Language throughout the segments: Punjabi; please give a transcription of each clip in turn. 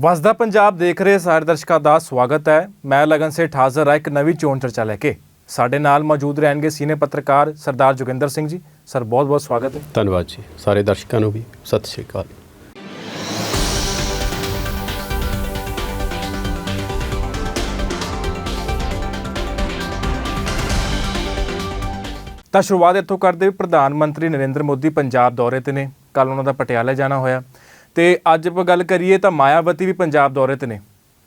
ਵਸਦਾ ਪੰਜਾਬ ਦੇਖ ਰਹੇ ਸਾਰੇ ਦਰਸ਼ਕਾਂ ਦਾ ਸਵਾਗਤ ਹੈ। ਮੈਂ ਲਗਨ ਸੇਠ ਹਾਜ਼ਰ ਹਾਂ ਇੱਕ ਨਵੀਂ ਚੋਣ ਚਰਚਾ ਲੈ ਕੇ। ਸਾਡੇ ਨਾਲ ਮੌਜੂਦ ਰਹਿਣਗੇ ਸੀਨੀਅਰ ਪੱਤਰਕਾਰ ਸਰਦਾਰ ਜੋਗਿੰਦਰ ਸਿੰਘ ਜੀ। ਸਰ ਬਹੁਤ ਬਹੁਤ ਸਵਾਗਤ ਹੈ। ਧੰਨਵਾਦ ਜੀ। ਸਾਰੇ ਦਰਸ਼ਕਾਂ ਨੂੰ ਵੀ ਸਤਿ ਸ਼੍ਰੀ ਅਕਾਲ। ਤਾਂ ਸ਼ੁਰੂਆਤ ਇੱਥੋਂ ਕਰਦੇ ਹਾਂ ਪ੍ਰਧਾਨ ਮੰਤਰੀ ਨਰਿੰਦਰ ਮੋਦੀ ਪੰਜਾਬ ਦੌਰੇ ਤੇ ਨੇ। ਕੱਲ ਉਹਨਾਂ ਦਾ ਪਟਿਆਲਾ ਜਾਣਾ ਹੋਇਆ। ਤੇ ਅੱਜ ਆਪਾਂ ਗੱਲ ਕਰੀਏ ਤਾਂ ਮਾਇਆਵਤੀ ਵੀ ਪੰਜਾਬ ਦੌਰੇ ਤੇ ਨੇ।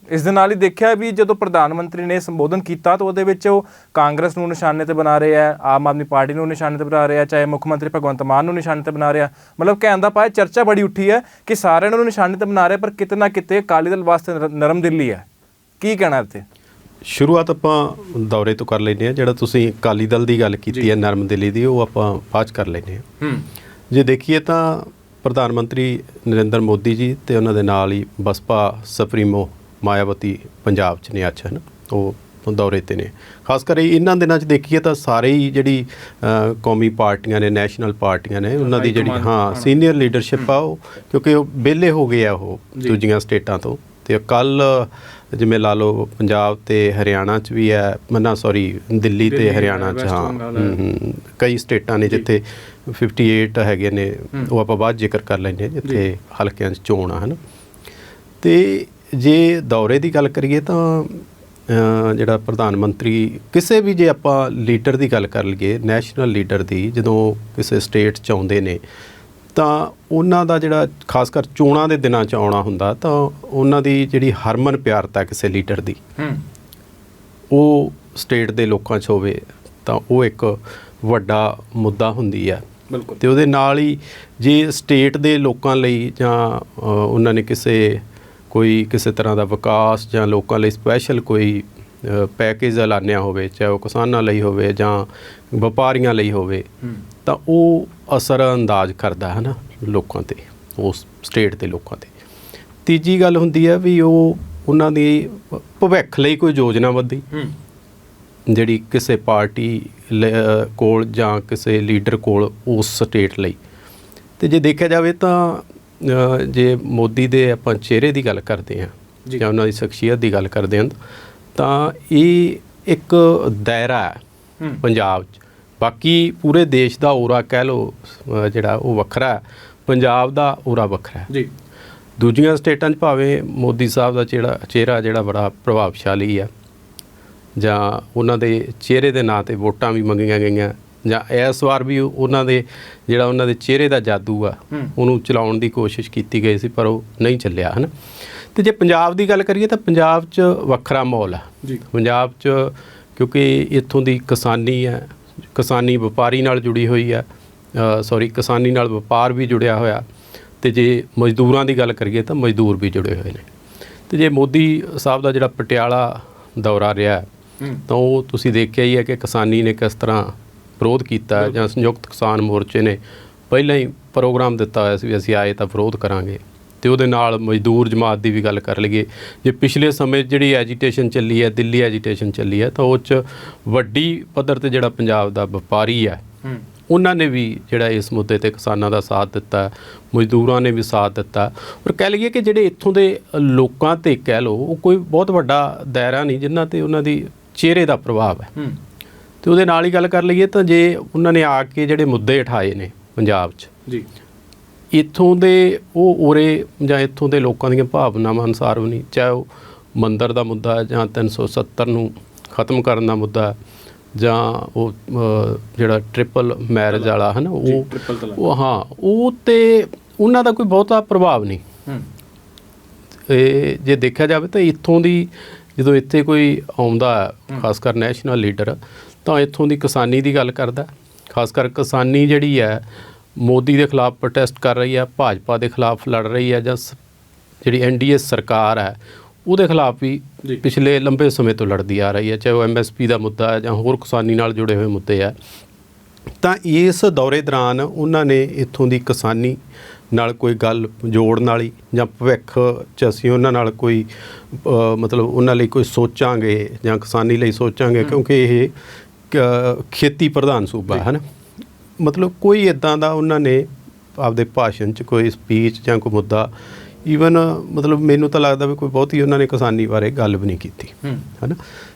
ਇਸ ਦੇ ਨਾਲ ਹੀ ਦੇਖਿਆ ਵੀ ਜਦੋਂ ਪ੍ਰਧਾਨ ਮੰਤਰੀ ਨੇ ਸੰਬੋਧਨ ਕੀਤਾ ਤਾਂ ਉਹਦੇ ਵਿੱਚ ਉਹ ਕਾਂਗਰਸ ਨੂੰ ਨਿਸ਼ਾਨੇ ਤੇ ਬਣਾ ਰਹੇ ਆ ਆਮ ਆਦਮੀ ਪਾਰਟੀ ਨੂੰ ਨਿਸ਼ਾਨੇ ਤੇ ਬਣਾ ਰਹੇ ਆ ਚਾਹੇ ਮੁੱਖ ਮੰਤਰੀ ਭਗਵੰਤ ਮਾਨ ਨੂੰ ਨਿਸ਼ਾਨੇ ਤੇ ਬਣਾ ਰਿਹਾ ਮਤਲਬ ਕਹਿਣ ਦਾ ਪਾਇਆ ਚਰਚਾ ਬੜੀ ਉੱਠੀ ਹੈ ਕਿ ਸਾਰਿਆਂ ਨੂੰ ਨਿਸ਼ਾਨੇ ਤੇ ਬਣਾ ਰਹੇ ਪਰ ਕਿਤੇ ਨਾ ਕਿਤੇ ਅਕਾਲੀ ਦਲ ਵਾਸਤੇ ਨਰ- ਨਰਮ ਦਿੱਲੀ ਹੈ ਕੀ ਕਹਿਣਾ ਇੱਥੇ? ਸ਼ੁਰੂਆਤ ਆਪਾਂ ਦੌਰੇ ਤੋਂ ਕਰ ਲੈਂਦੇ ਆ ਜਿਹੜਾ ਤੁਸੀਂ ਅਕਾਲੀ ਦਲ ਦੀ ਗੱਲ ਕੀਤੀ ਹੈ ਨਰਮ ਦਿੱਲੀ ਦੀ ਉਹ ਆਪਾਂ ਬਾਅਦ ਕਰ ਲੈਂਦੇ ਆ ਹੂੰ। ਜੇ ਦੇਖੀਏ ਤਾਂ ਪ੍ਰਧਾਨ ਮੰਤਰੀ ਨਰਿੰਦਰ ਮੋਦੀ ਜੀ ਤੇ ਉਹਨਾਂ ਦੇ ਨਾਲ ਹੀ ਬਸਪਾ ਸੁਪਰੀਮੋ ਮਾਇਆਵਤੀ ਪੰਜਾਬ 'ਚ ਨੇ ਅੱਜ ਹਨ। ਉਹ ਦੌਰੇ ਤੇ ਨੇ। ਖਾਸ ਕਰ ਇਹਨਾਂ ਦਿਨਾਂ 'ਚ ਦੇਖੀਏ ਤਾਂ ਸਾਰੇ ਹੀ ਜਿਹੜੀ ਕੌਮੀ ਪਾਰਟੀਆਂ ਨੇ ਨੈਸ਼ਨਲ ਪਾਰਟੀਆਂ ਨੇ ਉਹਨਾਂ ਦੀ ਜਿਹੜੀ ਹਾਂ ਸੀਨੀਅਰ ਲੀਡਰਸ਼ਿਪ ਆ ਉਹ ਕਿਉਂਕਿ ਉਹ ਵਿਹਲੇ ਹੋ ਗਏ ਆ ਉਹ ਦੂਜੀਆਂ ਸਟੇਟਾਂ ਤੋਂ। ਤੇ ਕੱਲ ਜਿਵੇਂ ਲਾ ਲਓ ਪੰਜਾਬ ਤੇ ਹਰਿਆਣਾ 'ਚ ਵੀ ਹੈ ਮੰਨਾ ਸੌਰੀ ਦਿੱਲੀ ਤੇ ਹਰਿਆਣਾ 'ਚ ਹਾਂ। ਕਈ ਸਟੇਟਾਂ ਨੇ ਜਿੱਥੇ 58 ਹੈਗੇ ਨੇ ਉਹ ਆਪਾਂ ਬਾਅਦ ਜ਼ਿਕਰ ਕਰ ਲੈਂਦੇ ਹਾਂ ਜਿੱਥੇ ਹਲਕਿਆਂ 'ਚ ਚੋਣ ਆ ਹਨ। ਤੇ ਜੇ ਦੌਰੇ ਦੀ ਗੱਲ ਕਰੀਏ ਤਾਂ ਜਿਹੜਾ ਪ੍ਰਧਾਨ ਮੰਤਰੀ ਕਿਸੇ ਵੀ ਜੇ ਆਪਾਂ ਲੀਡਰ ਦੀ ਗੱਲ ਕਰ ਲਈਏ ਨੈਸ਼ਨਲ ਲੀਡਰ ਦੀ ਜਦੋਂ ਕਿਸੇ ਸਟੇਟ ਚ ਆਉਂਦੇ ਨੇ ਤਾਂ ਉਹਨਾਂ ਦਾ ਜਿਹੜਾ ਖਾਸ ਕਰ ਚੋਣਾਂ ਦੇ ਦਿਨਾਂ ਚ ਆਉਣਾ ਹੁੰਦਾ ਤਾਂ ਉਹਨਾਂ ਦੀ ਜਿਹੜੀ ਹਰਮਨ ਪਿਆਰਤਾ ਕਿਸੇ ਲੀਡਰ ਦੀ ਹੂੰ। ਉਹ ਸਟੇਟ ਦੇ ਲੋਕਾਂ 'ਚ ਹੋਵੇ ਤਾਂ ਉਹ ਇੱਕ ਵੱਡਾ ਮੁੱਦਾ ਹੁੰਦੀ ਹੈ ਬਿਲਕੁਲ। ਤੇ ਉਹਦੇ ਨਾਲ ਹੀ ਜੇ ਸਟੇਟ ਦੇ ਲੋਕਾਂ ਲਈ ਜਾਂ ਉਹਨਾਂ ਨੇ ਕਿਸੇ ਕੋਈ ਕਿਸੇ ਤਰ੍ਹਾਂ ਦਾ ਵਿਕਾਸ ਜਾਂ ਲੋਕਾਂ ਲਈ ਸਪੈਸ਼ਲ ਕੋਈ ਪੈਕੇਜ ਐਲਾਨਿਆ ਹੋਵੇ ਚਾਹੇ ਉਹ ਕਿਸਾਨਾਂ ਲਈ ਹੋਵੇ ਜਾਂ ਵਪਾਰੀਆਂ ਲਈ ਹੋਵੇ ਤਾਂ ਉਹ ਅਸਰ ਅੰਦਾਜ਼ ਕਰਦਾ ਹੈ ਨਾ ਲੋਕਾਂ ਤੇ ਉਸ ਸਟੇਟ ਦੇ ਲੋਕਾਂ ਤੇ। ਤੀਜੀ ਗੱਲ ਹੁੰਦੀ ਹੈ ਵੀ ਉਹ ਉਹਨਾਂ ਦੀ ਭਵਿੱਖ ਲਈ ਕੋਈ ਯੋਜਨਾਬੰਦੀ ਹੂੰ। ਜਿਹੜੀ ਕਿਸੇ ਪਾਰਟੀ ਕੋਲ ਜਾਂ ਕਿਸੇ ਲੀਡਰ ਕੋਲ ਉਸ ਸਟੇਟ ਲਈ। ਤੇ ਜੇ ਦੇਖਿਆ ਜਾਵੇ ਤਾਂ ਜੇ ਮੋਦੀ ਦੇ ਆਪਾਂ ਚਿਹਰੇ ਦੀ ਗੱਲ ਕਰਦੇ ਹਾਂ ਜੀ। ਉਹਨਾਂ ਦੀ ਸ਼ਖਸੀਅਤ ਦੀ ਗੱਲ ਕਰਦੇ ਹਾਂ ਤਾਂ ਇਹ ਇੱਕ ਦਾਇਰਾ ਹੂੰ। ਪੰਜਾਬ 'ਚ। ਬਾਕੀ ਪੂਰੇ ਦੇਸ਼ ਦਾ ਔਰਾ ਕਹਿ ਅ, ਜਿਹੜਾ ਉਹ ਵੱਖਰਾ ਪੰਜਾਬ ਦਾ ਔਰਾ ਵੱਖਰਾ ਹੈ। ਜੀ। ਦੂਜੀਆਂ ਸਟੇਟਾਂ 'ਚ ਭਾਵੇਂ ਮੋਦੀ ਸਾਹਿਬ ਦਾ ਜਿਹੜਾ ਚਿਹਰਾ ਜਿਹੜਾ ਬੜਾ ਪ੍ਰਭਾਵਸ਼ਾਲੀ ਆ ਜਾਂ ਉਹਨਾਂ ਦੇ ਚਿਹਰੇ ਦੇ ਨਾਂ ਤੇ ਵੋਟਾਂ ਵੀ ਮੰਗੀਆਂ ਗਈਆਂ ਜਾਂ ਇਸ ਵਾਰ ਵੀ ਉਹ- ਉਹਨਾਂ ਦੇ ਜਿਹੜਾ ਉਹਨਾਂ ਦੇ ਚਿਹਰੇ ਦਾ ਜਾਦੂ ਆ। ਉਹਨੂੰ ਚਲਾਉਣ ਦੀ ਕੋਸ਼ਿਸ਼ ਕੀਤੀ ਗਈ ਸੀ ਪਰ ਉਹ ਨਹੀਂ ਚੱਲਿਆ ਹਨ? ਤੇ ਜੇ ਪੰਜਾਬ ਦੀ ਗੱਲ ਕਰੀਏ ਤਾਂ ਪੰਜਾਬ 'ਚ ਵੱਖਰਾ ਮਾਹੌਲ ਆ। ਜੀ। ਪੰਜਾਬ 'ਚ ਕਿਉਂਕਿ ਇੱਥੋਂ ਦੀ ਕਿਸਾਨੀ ਹੈ ਕਿਸਾਨੀ ਵਪਾਰੀ ਨਾਲ ਜੁੜੀ ਹੋਈ ਹੈ ਸੌਰੀ ਕਿਸਾਨੀ ਨਾਲ ਵਪਾਰ ਵੀ ਜੁੜਿਆ ਹੋਇਆ ਤੇ ਜੇ ਮਜ਼ਦੂਰਾਂ ਦੀ ਗੱਲ ਕਰੀਏ ਤਾਂ ਮਜ਼ਦੂਰ ਵੀ ਜੁੜੇ ਹੋਏ ਨੇ। ਤੇ ਜੇ ਮੋਦੀ ਸਾਹਿਬ ਦਾ ਜਿਹੜਾ ਪਟਿਆਲਾ ਦੌਰਾ ਰਿਹਾ ਤਾਂ ਉਹ ਤੁਸੀਂ ਦੇਖਿਆ ਹੀ ਹੈ ਕਿ ਕਿਸਾਨੀ ਨੇ ਕਿਸ ਤਰ੍ਹਾਂ ਵਿਰੋਧ ਕੀਤਾ ਜਾਂ ਸੰਯੁਕਤ ਕਿਸਾਨ ਮੋਰਚੇ ਨੇ ਪਹਿਲਾਂ ਹੀ ਪ੍ਰੋਗਰਾਮ ਦਿੱਤਾ ਹੋਇਆ ਸੀ ਵੀ ਅਸੀਂ ਆਏ ਤਾਂ ਵਿਰੋਧ ਕਰਾਂਗੇ। ਤੇ ਉਹਦੇ ਨਾਲ ਮਜ਼ਦੂਰ ਜਮਾਤ ਦੀ ਵੀ ਗੱਲ ਕਰ ਲਈਏ। ਜੇ ਪਿਛਲੇ ਸਮੇਂ ਜਿਹੜੀ ਐਜੀਟੇਸ਼ਨ ਚੱਲੀ ਹੈ ਦਿੱਲੀ ਐਜੀਟੇਸ਼ਨ ਚੱਲੀ ਹੈ ਤਾਂ ਉਹ 'ਚ ਵੱਡੀ ਪੱਧਰ ਤੇ ਜਿਹੜਾ ਪੰਜਾਬ ਦਾ ਵਪਾਰੀ ਹੈ। ਉਹਨਾਂ ਨੇ ਵੀ ਜਿਹੜਾ ਇਸ ਮੁੱਦੇ ਤੇ ਕਿਸਾਨਾਂ ਦਾ ਸਾਥ ਦਿੱਤਾ ਮਜ਼ਦੂਰਾਂ ਨੇ ਵੀ ਸਾਥ ਦਿੱਤਾ। ਔਰ ਕਹਿ ਲਈਏ ਕਿ ਜਿਹੜੇ ਇੱਥੋਂ ਦੇ ਲੋਕਾਂ ਤੇ ਕਹਿ ਲਓ ਉਹ ਕੋਈ ਬਹੁਤ ਵੱਡਾ ਦਾਇਰਾ ਨਹੀਂ ਜਿਨ੍ਹਾਂ ਤੇ ਉਹਨਾਂ ਦੀ ਚਿਹਰੇ ਦਾ ਪ੍ਰਭਾਵ ਹੈ। ਹੂੰ। ਤੇ ਉਹਦੇ ਨਾਲ ਹੀ ਗੱਲ ਕਰ ਲਈਏ ਤਾਂ ਜੇ ਉਹਨਾਂ ਨੇ ਆ ਕੇ ਜਿਹੜੇ ਮੁੱਦੇ ਉਠਾਏ ਨੇ ਪੰਜਾਬ 'ਚ ਜੀ। ਇੱਥੋਂ ਦੇ ਉਹ ਉਰੇ ਜਾਂ ਇੱਥੋਂ ਦੇ ਲੋਕਾਂ ਦੀਆਂ ਭਾਵਨਾਵਾਂ ਅਨੁਸਾਰ ਵੀ ਨਹੀਂ ਚਾਹੇ ਉਹ ਮੰਦਰ ਦਾ ਮੁੱਦਾ ਹੈ ਜਾਂ 370 ਨੂੰ ਖਤਮ ਕਰਨ ਦਾ ਮੁੱਦਾ ਹੈ, ਜਾਂ ਉਹ ਜਿਹੜਾ ਟ੍ਰਿਪਲ ਮੈਰਿਜ ਵਾਲਾ ਹੈ ਨਾ ਉਹ ਉਹ ਹਾਂ ਉਹ ਤੇ ਉਹਨਾਂ ਦਾ ਕੋਈ ਬਹੁਤਾ ਪ੍ਰਭਾਵ ਨਹੀਂ। ਇਹ ਜੇ ਦੇਖਿਆ ਜਾਵੇ ਤਾਂ ਇੱਥੋਂ ਦੀ ਜਦੋਂ ਇੱਥੇ ਕੋਈ ਆਉਂਦਾ ਖਾਸ ਕਰ ਨੈਸ਼ਨਲ ਲੀਡਰ ਤਾਂ ਇੱਥੋਂ ਦੀ ਕਿਸਾਨੀ ਦੀ ਗੱਲ ਕਰਦਾ ਖਾਸ ਕਰ ਕਿਸਾਨੀ ਜਿਹੜੀ ਹੈ ਮੋਦੀ ਦੇ ਖਿਲਾਫ ਪ੍ਰੋਟੈਸਟ ਕਰ ਰਹੀ ਹੈ ਭਾਜਪਾ ਦੇ ਖਿਲਾਫ ਲੜ ਰਹੀ ਹੈ ਜਾਂ ਜਿਹੜੀ ਐਨਡੀਏ ਸਰਕਾਰ ਹੈ ਉਹਦੇ ਖਿਲਾਫ ਵੀ। ਪਿਛਲੇ ਲੰਬੇ ਸਮੇਂ ਤੋਂ ਲੜਦੀ ਆ ਰਹੀ ਹੈ ਚਾਹੇ ਉਹ ਐਮਐਸਪੀ ਦਾ ਮੁੱਦਾ ਹੈ ਜਾਂ ਹੋਰ ਕਿਸਾਨੀ ਨਾਲ ਜੁੜੇ ਹੋਏ ਮੁੱਦੇ ਆ ਤਾਂ ਇਸ ਦੌਰੇ ਦੌਰਾਨ ਉਹਨਾਂ ਨੇ ਇੱਥੋਂ ਦੀ ਕਿਸਾਨੀ ਨਾਲ ਕੋਈ ਗੱਲ ਜੋੜਨ ਵਾਲੀ ਜਾਂ ਭਵਿੱਖ 'ਚ ਅਸੀਂ ਉਹਨਾਂ ਨਾਲ ਕੋਈ ਮਤਲਬ ਉਹਨਾਂ ਲਈ ਕੋਈ ਸੋਚਾਂਗੇ ਜਾਂ ਕਿਸਾਨੀ ਲਈ ਸੋਚਾਂਗੇ ਕਿਉਂਕਿ ਇਹ ਖੇਤੀ ਪ੍ਰਧਾਨ ਸੂਬਾ ਹੈ ਨਾ? ਮਤਲਬ ਕੋਈ ਇਦਾਂ ਦਾ ਉਹਨਾਂ ਨੇ ਆਪਦੇ ਭਾਸ਼ਣ 'ਚ ਕੋਈ ਸਪੀਚ ਜਾਂ ਕੋਈ ਮੁੱਦਾ ਈਵਨ ਮਤਲਬ ਮੈਨੂੰ ਤਾਂ ਲੱਗਦਾ ਵੀ ਕੋਈ ਬਹੁਤੀ ਉਹਨਾਂ ਨੇ ਕਿਸਾਨੀ ਬਾਰੇ ਗੱਲ ਵੀ ਨਹੀਂ ਕੀਤੀ ਹੈਨਾ?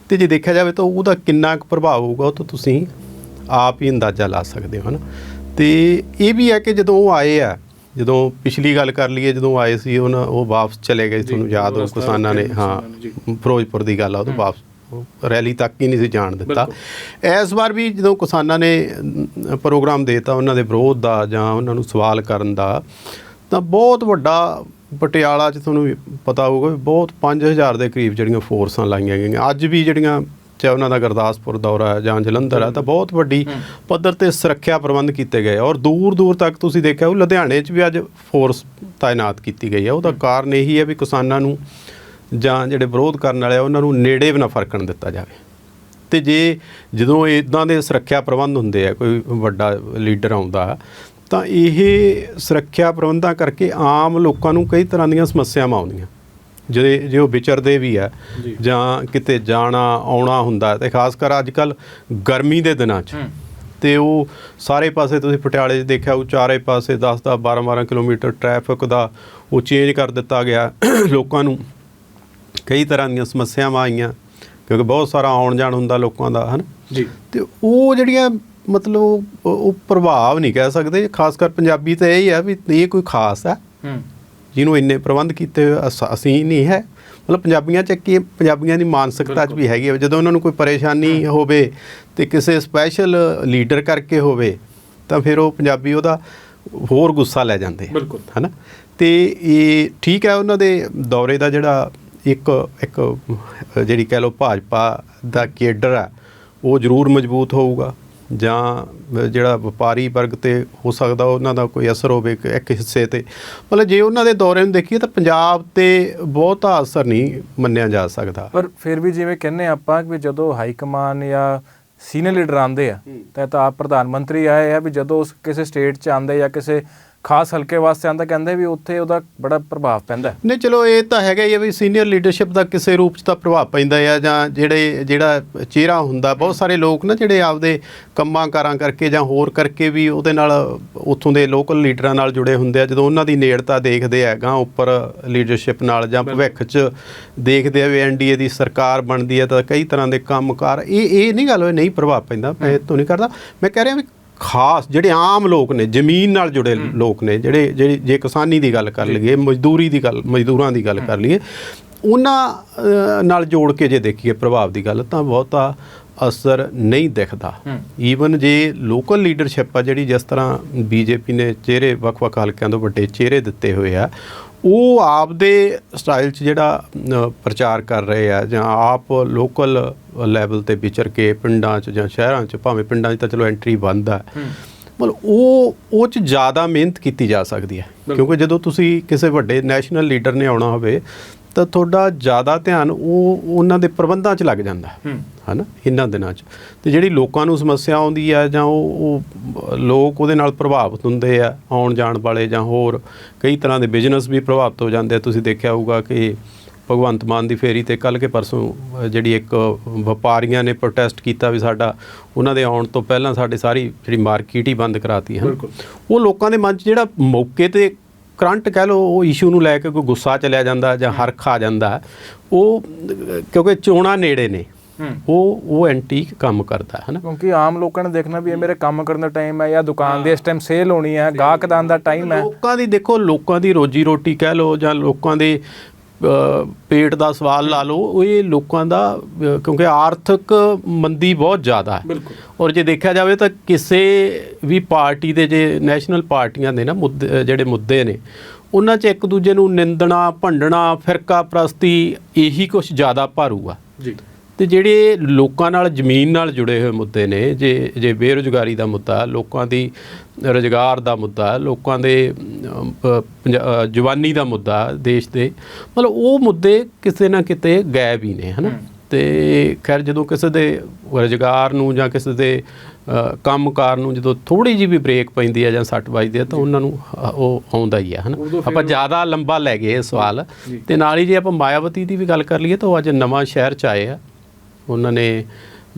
ਤੇ ਜੇ ਦੇਖਿਆ ਜਾਵੇ ਤਾਂ ਉਹਦਾ ਕਿੰਨਾ ਕੁ ਪ੍ਰਭਾਵ ਹੋਊਗਾ ਉਹ ਤਾਂ ਤੁਸੀਂ ਆਪ ਹੀ ਅੰਦਾਜ਼ਾ ਲਾ ਸਕਦੇ ਹੋ ਹਨਾ? ਤੇ ਇਹ ਵੀ ਹੈ ਕਿ ਜਦੋਂ ਉਹ ਆਏ ਆ ਜਦੋਂ ਪਿਛਲੀ ਗੱਲ ਕਰ ਲਈਏ ਜਦੋਂ ਆਏ ਸੀ ਉਹਨਾਂ ਉਹ ਵਾਪਸ ਚਲੇ ਗਏ ਤੁਹਾਨੂੰ ਯਾਦ ਹੋ ਕਿਸਾਨਾਂ ਨੇ ਹਾਂ। ਫਿਰੋਜ਼ਪੁਰ ਦੀ ਗੱਲ ਆ ਉਹ ਤੋਂ ਵਾਪਸ ਰੈਲੀ ਤੱਕ ਹੀ ਨਹੀਂ ਸੀ ਜਾਣ ਦਿੱਤਾ। ਇਸ ਵਾਰ ਵੀ ਜਦੋਂ ਕਿਸਾਨਾਂ ਨੇ ਪ੍ਰੋਗਰਾਮ ਦੇਤਾ ਉਹਨਾਂ ਦੇ ਵਿਰੋਧ ਦਾ ਜਾਂ ਉਹਨਾਂ ਨੂੰ ਸਵਾਲ ਕਰਨ ਦਾ ਤਾਂ ਬਹੁਤ ਵੱਡਾ ਪਟਿਆਲਾ 'ਚ ਤੁਹਾਨੂੰ ਪਤਾ ਹੋਊਗਾ ਬਹੁਤ 5000 ਦੇ ਕਰੀਬ ਜਿਹੜੀਆਂ ਫੋਰਸਾਂ ਲਾਈਆਂ ਗਈਆਂ। ਅੱਜ ਵੀ ਜਿਹੜੀਆਂ ਚਾਹੇ ਉਹਨਾਂ ਦਾ ਗੁਰਦਾਸਪੁਰ ਦੌਰਾ ਹੈ ਜਾਂ ਜਲੰਧਰ ਹੈ ਤਾਂ ਬਹੁਤ ਵੱਡੀ ਪੱਧਰ ਤੇ ਸੁਰੱਖਿਆ ਪ੍ਰਬੰਧ ਕੀਤੇ ਗਏ। ਔਰ ਦੂਰ ਦੂਰ ਤੱਕ ਤੁਸੀਂ ਦੇਖਿਆ ਉਹ ਲੁਧਿਆਣੇ 'ਚ ਵੀ ਅੱਜ ਫੋਰਸ ਤਾਇਨਾਤ ਕੀਤੀ ਗਈ ਹੈ। ਉਹਦਾ ਕਾਰਨ ਇਹੀ ਹੈ ਵੀ ਕਿਸਾਨਾਂ ਨੂੰ ਜਾਂ ਜਿਹੜੇ ਵਿਰੋਧ ਕਰਨ ਵਾਲੇ ਆ ਉਹਨਾਂ ਨੂੰ ਨੇੜੇ ਵੀ ਨਾ ਫਰਕਣ ਦਿੱਤਾ ਜਾਵੇ। ਤੇ ਜੇ ਜਦੋਂ ਇਦਾਂ ਦੇ ਸੁਰੱਖਿਆ ਪ੍ਰਬੰਧ ਹੁੰਦੇ ਆ ਕੋਈ ਵੱਡਾ ਲੀਡਰ ਆਉਂਦਾ ਤਾਂ ਇਹ ਸੁਰੱਖਿਆ ਪ੍ਰਬੰਧਾਂ ਕਰਕੇ ਆਮ ਲੋਕਾਂ ਨੂੰ ਕਈ ਤਰ੍ਹਾਂ ਦੀਆਂ ਸਮੱਸਿਆਵਾਂ ਆਉਂਦੀਆਂ। ਜਿਹੜੇ ਜੇ ਉਹ ਵਿਚਰਦੇ ਵੀ ਆ ਜੀ। ਕਿਤੇ ਜਾਣਾ ਆਉਣਾ ਹੁੰਦਾ ਤੇ ਖਾਸ ਕਰ ਅੱਜ ਕੱਲ ਗਰਮੀ ਦੇ ਦਿਨਾਂ 'ਚ। ਤੇ ਉਹ ਸਾਰੇ ਪਾਸੇ ਤੁਸੀਂ ਪਟਿਆਲੇ 'ਚ ਦੇਖਿਆ ਉਹ ਚਾਰੇ ਪਾਸੇ 10 10 12 12 ਕਿਲੋਮੀਟਰ ਟ੍ਰੈਫਿਕ ਦਾ ਉਹ ਚੇਂਜ ਕਰ ਦਿੱਤਾ ਗਿਆ ਲੋਕਾਂ ਨੂੰ। ਕਈ ਤਰ੍ਹਾਂ ਦੀਆਂ ਸਮੱਸਿਆਵਾਂ ਆਈਆਂ ਕਿਉਂਕਿ ਬਹੁਤ ਸਾਰਾ ਆਉਣ ਜਾਣ ਹੁੰਦਾ ਲੋਕਾਂ ਦਾ ਹਨ? ਜੀ। ਤੇ ਉਹ ਜਿਹੜੀਆਂ ਮਤਲਬ ਉਹ ਪ੍ਰਭਾਵ ਨਹੀਂ ਕਹਿ ਸਕਦੇ ਖਾਸ ਕਰ ਪੰਜਾਬੀ ਤਾਂ ਇਹ ਹੀ ਆ ਵੀ ਇਹ ਕੋਈ ਖਾਸ ਹੈ ਹੂੰ। ਜਿਹਨੂੰ ਇੰਨੇ ਪ੍ਰਬੰਧ ਕੀਤੇ ਅਸ- ਨਹੀਂ ਹੈ। ਮਤਲਬ ਪੰਜਾਬੀਆਂ ਚ ਕੀ ਪੰਜਾਬੀਆਂ ਦੀ ਮਾਨਸਿਕਤਾ ਚ ਵੀ ਹੈਗੀ ਜਦੋਂ ਉਹਨਾਂ ਨੂੰ ਕੋਈ ਪਰੇਸ਼ਾਨੀ ਹੋਵੇ ਤੇ ਕਿਸੇ ਸਪੈਸ਼ਲ ਲੀਡਰ ਕਰਕੇ ਹੋਵੇ ਤਾਂ ਫਿਰ ਉਹ ਪੰਜਾਬੀ ਉਹਦਾ ਹੋਰ ਗੁੱਸਾ ਲੈ ਜਾਂਦੇ ਆ ਬਿਲਕੁਲ। ਹਨਾ? ਤੇ ਇਹ ਠੀਕ ਹੈ ਉਹਨਾਂ ਦੇ ਦੌਰੇ ਦਾ ਜਿਹੜਾ ਇੱਕ ਇੱਕ ਜਿਹੜੀ ਕਹਿ ਲਓ ਭਾਜਪਾ ਦਾ ਕੇਡਰ ਹੈ ਉਹ ਜ਼ਰੂਰ ਮਜ਼ਬੂਤ ਹੋਊਗਾ। ਜਾਂ ਜਿਹੜਾ ਵਪਾਰੀ ਵਰਗ ਤੇ ਹੋ ਸਕਦਾ ਉਹਨਾਂ ਦਾ ਕੋਈ ਅਸਰ ਹੋਵੇ ਇੱਕ- ਹਿੱਸੇ ਤੇ। ਮਤਲਬ ਜੇ ਉਹਨਾਂ ਦੇ ਦੌਰੇ ਨੂੰ ਦੇਖੀਏ ਤਾਂ ਪੰਜਾਬ ਤੇ ਬਹੁਤਾ ਅਸਰ ਨਹੀਂ ਮੰਨਿਆ ਜਾ ਸਕਦਾ। ਪਰ ਫਿਰ ਵੀ ਜਿਵੇਂ ਕਹਿੰਨੇ ਆਪਾਂ ਕਿ ਜਦੋਂ ਹਾਈ ਕਮਾਨ ਜਾਂ ਸੀਨੀਅਰ ਲੀਡਰ ਆਉਂਦੇ ਆ ਤਾਂ ਤਾਂ ਆਪ ਪ੍ਰਧਾਨ ਮੰਤਰੀ ਆਏ ਆ ਵੀ ਜਦੋਂ ਉਸ ਕਿਸੇ ਸਟੇਟ 'ਚ ਆਉਂਦੇ ਜਾਂ ਕਿਸੇ ਖਾਸ ਹਲਕੇ ਵਾਸਤੇ ਆਉਂਦਾ ਕਹਿੰਦੇ ਵੀ ਉੱਥੇ ਉਹਦਾ ਬੜਾ ਪ੍ਰਭਾਵ ਪੈਂਦਾ। ਹੈ। ਨਹੀਂ ਚਲੋ ਇਹ ਤਾਂ ਹੈਗਾ ਹੀ ਆ ਵੀ ਸੀਨੀਅਰ ਲੀਡਰਸ਼ਿਪ ਦਾ ਕਿਸੇ ਰੂਪ 'ਚ ਤਾਂ ਪ੍ਰਭਾਵ ਪੈਂਦਾ ਆ ਜਾਂ ਜਿਹੜੇ ਜਿਹੜਾ ਚਿਹਰਾ ਹੁੰਦਾ ਬਹੁਤ ਸਾਰੇ ਲੋਕ ਨਾ ਜਿਹੜੇ ਆਪਦੇ ਕੰਮਾਂ ਕਾਰਾਂ ਕਰਕੇ ਜਾਂ ਹੋਰ ਕਰਕੇ ਵੀ ਉਹਦੇ ਨਾਲ ਉੱਥੋਂ ਦੇ ਲੋਕਲ ਲੀਡਰਾਂ ਨਾਲ ਜੁੜੇ ਹੁੰਦੇ ਆ ਜਦੋਂ ਉਹਨਾਂ ਦੀ ਨੇੜਤਾ ਦੇਖਦੇ ਆ ਗਾਂ ਉੱਪਰ ਲੀਡਰਸ਼ਿਪ ਨਾਲ ਜਾਂ ਭਵਿੱਖ 'ਚ ਦੇਖਦੇ ਆ ਵੀ ਐਨਡੀਏ ਦੀ ਸਰਕਾਰ ਬਣਦੀ ਹੈ ਤਾਂ ਕਈ ਤਰ੍ਹਾਂ ਦੇ ਕੰਮਕਾਰ ਇਹ ਇਹ ਨਹੀਂ ਗੱਲ ਹੋਏ ਨਹੀਂ ਪ੍ਰਭਾਵ ਪੈਂਦਾ ਮੈਂ ਤੋਂ ਨਹੀਂ ਕਰਦਾ। ਮੈਂ ਕਹਿ ਰਿਹਾ ਵੀ ਖਾਸ ਜਿਹੜੇ ਆਮ ਲੋਕ ਨੇ ਜ਼ਮੀਨ ਨਾਲ ਜੁੜੇ ਲੋਕ ਨੇ ਜਿਹੜੇ ਜਿਹੜੀ ਜੇ ਕਿਸਾਨੀ ਦੀ ਗੱਲ ਕਰ ਲਈਏ ਮਜ਼ਦੂਰੀ ਦੀ ਗੱਲ ਮਜ਼ਦੂਰਾਂ ਦੀ ਗੱਲ ਕਰ ਲਈਏ ਉਹਨਾਂ ਨਾਲ ਜੋੜ ਕੇ ਜੇ ਦੇਖੀਏ ਪ੍ਰਭਾਵ ਦੀ ਗੱਲ ਤਾਂ ਬਹੁਤਾ ਅਸਰ ਨਹੀਂ ਦਿਖਦਾ। ਈਵਨ ਜੇ ਲੋਕਲ ਲੀਡਰਸ਼ਿਪ ਆ ਜਿਹੜੀ ਜਿਸ ਤਰ੍ਹਾਂ ਬੀਜੇਪੀ ਨੇ ਚਿਹਰੇ ਵੱਖ-ਵੱਖ ਹਲਕਿਆਂ ਤੋਂ ਵੱਡੇ ਚਿਹਰੇ ਦਿੱਤੇ ਹੋਏ ਆ ਉਹ ਆਪਦੇ ਸਟਾਈਲ 'ਚ ਜਿਹੜਾ ਪ੍ਰਚਾਰ ਕਰ ਰਹੇ ਆ ਜਾਂ ਆਪ ਲੋਕਲ ਲੈਵਲ ਤੇ ਵਿਚਰ ਕੇ ਪਿੰਡਾਂ 'ਚ ਜਾਂ ਸ਼ਹਿਰਾਂ 'ਚ ਭਾਵੇਂ ਪਿੰਡਾਂ 'ਚ ਤਾਂ ਚਲੋ ਐਂਟਰੀ ਬੰਦ ਆ। ਮਤਲਬ ਉਹ ਉਹ 'ਚ ਜ਼ਿਆਦਾ ਮਿਹਨਤ ਕੀਤੀ ਜਾ ਸਕਦੀ ਹੈ। ਕਿਉਂਕਿ ਜਦੋਂ ਤੁਸੀਂ ਕਿਸੇ ਵੱਡੇ ਨੈਸ਼ਨਲ ਲੀਡਰ ਨੇ ਆਉਣਾ ਹੋਵੇ ਤਾਂ ਤੁਹਾਡਾ ਜ਼ਿਆਦਾ ਧਿਆਨ ਉਹ ਉਹਨਾਂ ਦੇ ਪ੍ਰਬੰਧਾਂ 'ਚ ਲੱਗ ਜਾਂਦਾ। ਹਨਾ? ਇਹਨਾਂ ਦਿਨਾਂ 'ਚ। ਤੇ ਜਿਹੜੀ ਲੋਕਾਂ ਨੂੰ ਸਮੱਸਿਆ ਆਉਂਦੀ ਆ ਜਾਂ ਉਹ ਉਹ ਲੋਕ ਉਹਦੇ ਨਾਲ ਪ੍ਰਭਾਵਿਤ ਹੁੰਦੇ ਆ ਆਉਣ ਜਾਣ ਵਾਲੇ ਜਾਂ ਹੋਰ ਕਈ ਤਰ੍ਹਾਂ ਦੇ ਬਿਜ਼ਨਸ ਵੀ ਪ੍ਰਭਾਵਿਤ ਹੋ ਜਾਂਦੇ ਆ। ਤੁਸੀਂ ਦੇਖਿਆ ਹੋਊਗਾ ਕਿ ਭਗਵੰਤ ਮਾਨ ਦੀ ਫੇਰੀ ਤੇ ਕੱਲ ਕੇ ਪਰਸੋਂ ਜਿਹੜੀ ਇੱਕ ਵਪਾਰੀਆਂ ਨੇ ਪ੍ਰੋਟੈਸਟ ਕੀਤਾ ਵੀ ਸਾਡਾ ਉਹਨਾਂ ਦੇ ਆਉਣ ਤੋਂ ਪਹਿਲਾਂ ਸਾਡੀ ਸਾਰੀ ਜਿਹੜੀ ਮਾਰਕੀਟ ਹੀ ਬੰਦ ਕਰਾਤੀ ਹੈ। ਉਹ ਲੋਕਾਂ ਦੇ ਮਨ 'ਚ ਜਿਹੜਾ ਮੌਕੇ ਤੇ ਕਰੰਟ ਕਹਿ ਲਓ ਉਹ ਇਸ਼ੂ ਨੂੰ ਲੈ ਕੇ ਕੋਈ ਗੁੱਸਾ ਚਲਿਆ ਜਾਂਦਾ ਜਾਂ ਹਰਖ ਆ ਜਾਂਦਾ ਉਹ ਕਿਉਂਕਿ ਚੋਣਾਂ ਨੇੜੇ ਨੇ। ਉਹ ਉਹ ਐਂਟੀ ਕੰਮ ਕਰਦਾ ਹੈ ਨਾ? ਕਿਉਂਕਿ ਆਮ ਲੋਕਾਂ ਨੇ ਦੇਖਣਾ ਵੀ ਇਹ ਮੇਰੇ ਕੰਮ ਕਰਨ ਦਾ ਟਾਈਮ ਹੈ ਜਾਂ ਦੁਕਾਨ ਦੇ ਇਸ ਟਾਈਮ ਸੇਲ ਹੋਣੀ ਹੈ ਗਾਹਕ ਦਾਨ ਦਾ ਟਾਈਮ ਹੈ। ਲੋਕਾਂ ਦੀ ਦੇਖੋ ਲੋਕਾਂ ਦੀ ਰੋਜੀ ਰੋਟੀ ਕਹਿ ਲਓ ਜਾਂ ਲੋਕਾਂ ਦੇ ਪੇਟ ਦਾ ਸਵਾਲ ਲਾ ਲਓ ਇਹ ਲੋਕਾਂ ਦਾ ਕਿਉਂਕਿ ਆਰਥਿਕ ਮੰਦੀ ਬਹੁਤ ਜ਼ਿਆਦਾ ਹੈ। ਔਰ ਜੇ ਦੇਖਿਆ ਜਾਵੇ ਤਾਂ ਕਿਸੇ ਵੀ ਪਾਰਟੀ ਦੇ ਜੇ ਨੈਸ਼ਨਲ ਪਾਰਟੀਆਂ ਦੇ ਨਾ ਮੁੱਦੇ ਜਿਹੜੇ ਮੁੱਦੇ ਨੇ ਉਹਨਾਂ 'ਚ ਇੱਕ ਦੂਜੇ ਨੂੰ ਨਿੰਦਣਾ ਭੰਡਣਾ ਫਿਰਕਾ ਪ੍ਰਸਤੀ ਇਹੀ ਕੁਝ ਜ਼ਿਆਦਾ ਭਾਰੂ ਆ। ਜੀ। ਤੇ ਜਿਹੜੇ ਲੋਕਾਂ ਨਾਲ ਜ਼ਮੀਨ ਨਾਲ ਜੁੜੇ ਹੋਏ ਮੁੱਦੇ ਨੇ ਜੇ ਜੇ ਬੇਰੁਜ਼ਗਾਰੀ ਦਾ ਮੁੱਦਾ ਲੋਕਾਂ ਦੀ ਰੁਜ਼ਗਾਰ ਦਾ ਮੁੱਦਾ ਲੋਕਾਂ ਦੇ ਜਵਾਨੀ ਦਾ ਮੁੱਦਾ ਦੇਸ਼ ਦੇ ਮਤਲਬ ਉਹ ਮੁੱਦੇ ਕਿਸੇ ਨਾ ਕਿਤੇ ਗਾਇਬ ਹੀ ਨੇ ਹਨਾ? ਤੇ ਖੈਰ ਜਦੋਂ ਕਿਸੇ ਦੇ ਰੁਜ਼ਗਾਰ ਨੂੰ ਜਾਂ ਕਿਸੇ ਦੇ ਅ, ਕੰਮਕਾਰ ਨੂੰ ਜਦੋਂ ਥੋੜੀ ਜਿਹੀ ਵੀ ਬ੍ਰੇਕ ਪੈਂਦੀ ਹੈ ਜਾਂ ਸੱਟ ਵੱਜਦੀ ਹੈ ਤਾਂ ਉਹਨਾਂ ਨੂੰ ਉਹ ਆਉਂਦਾ ਹੀ ਹੈ ਹਨਾ? ਆਪਾਂ ਜ਼ਿਆਦਾ ਲੰਬਾ ਲੈ ਗਏ ਇਹ ਸਵਾਲ। ਜੀ। ਤੇ ਨਾਲ ਹੀ ਜੇ ਆਪਾਂ ਮਾਇਆਵਤੀ ਦੀ ਵੀ ਗੱਲ ਕਰ ਲਈਏ ਤਾਂ ਉਹ ਅੱਜ ਨਵਾਂ ਸ਼ਹਿਰ ਚ ਆਏ ਆ। ਉਹਨਾਂ ਨੇ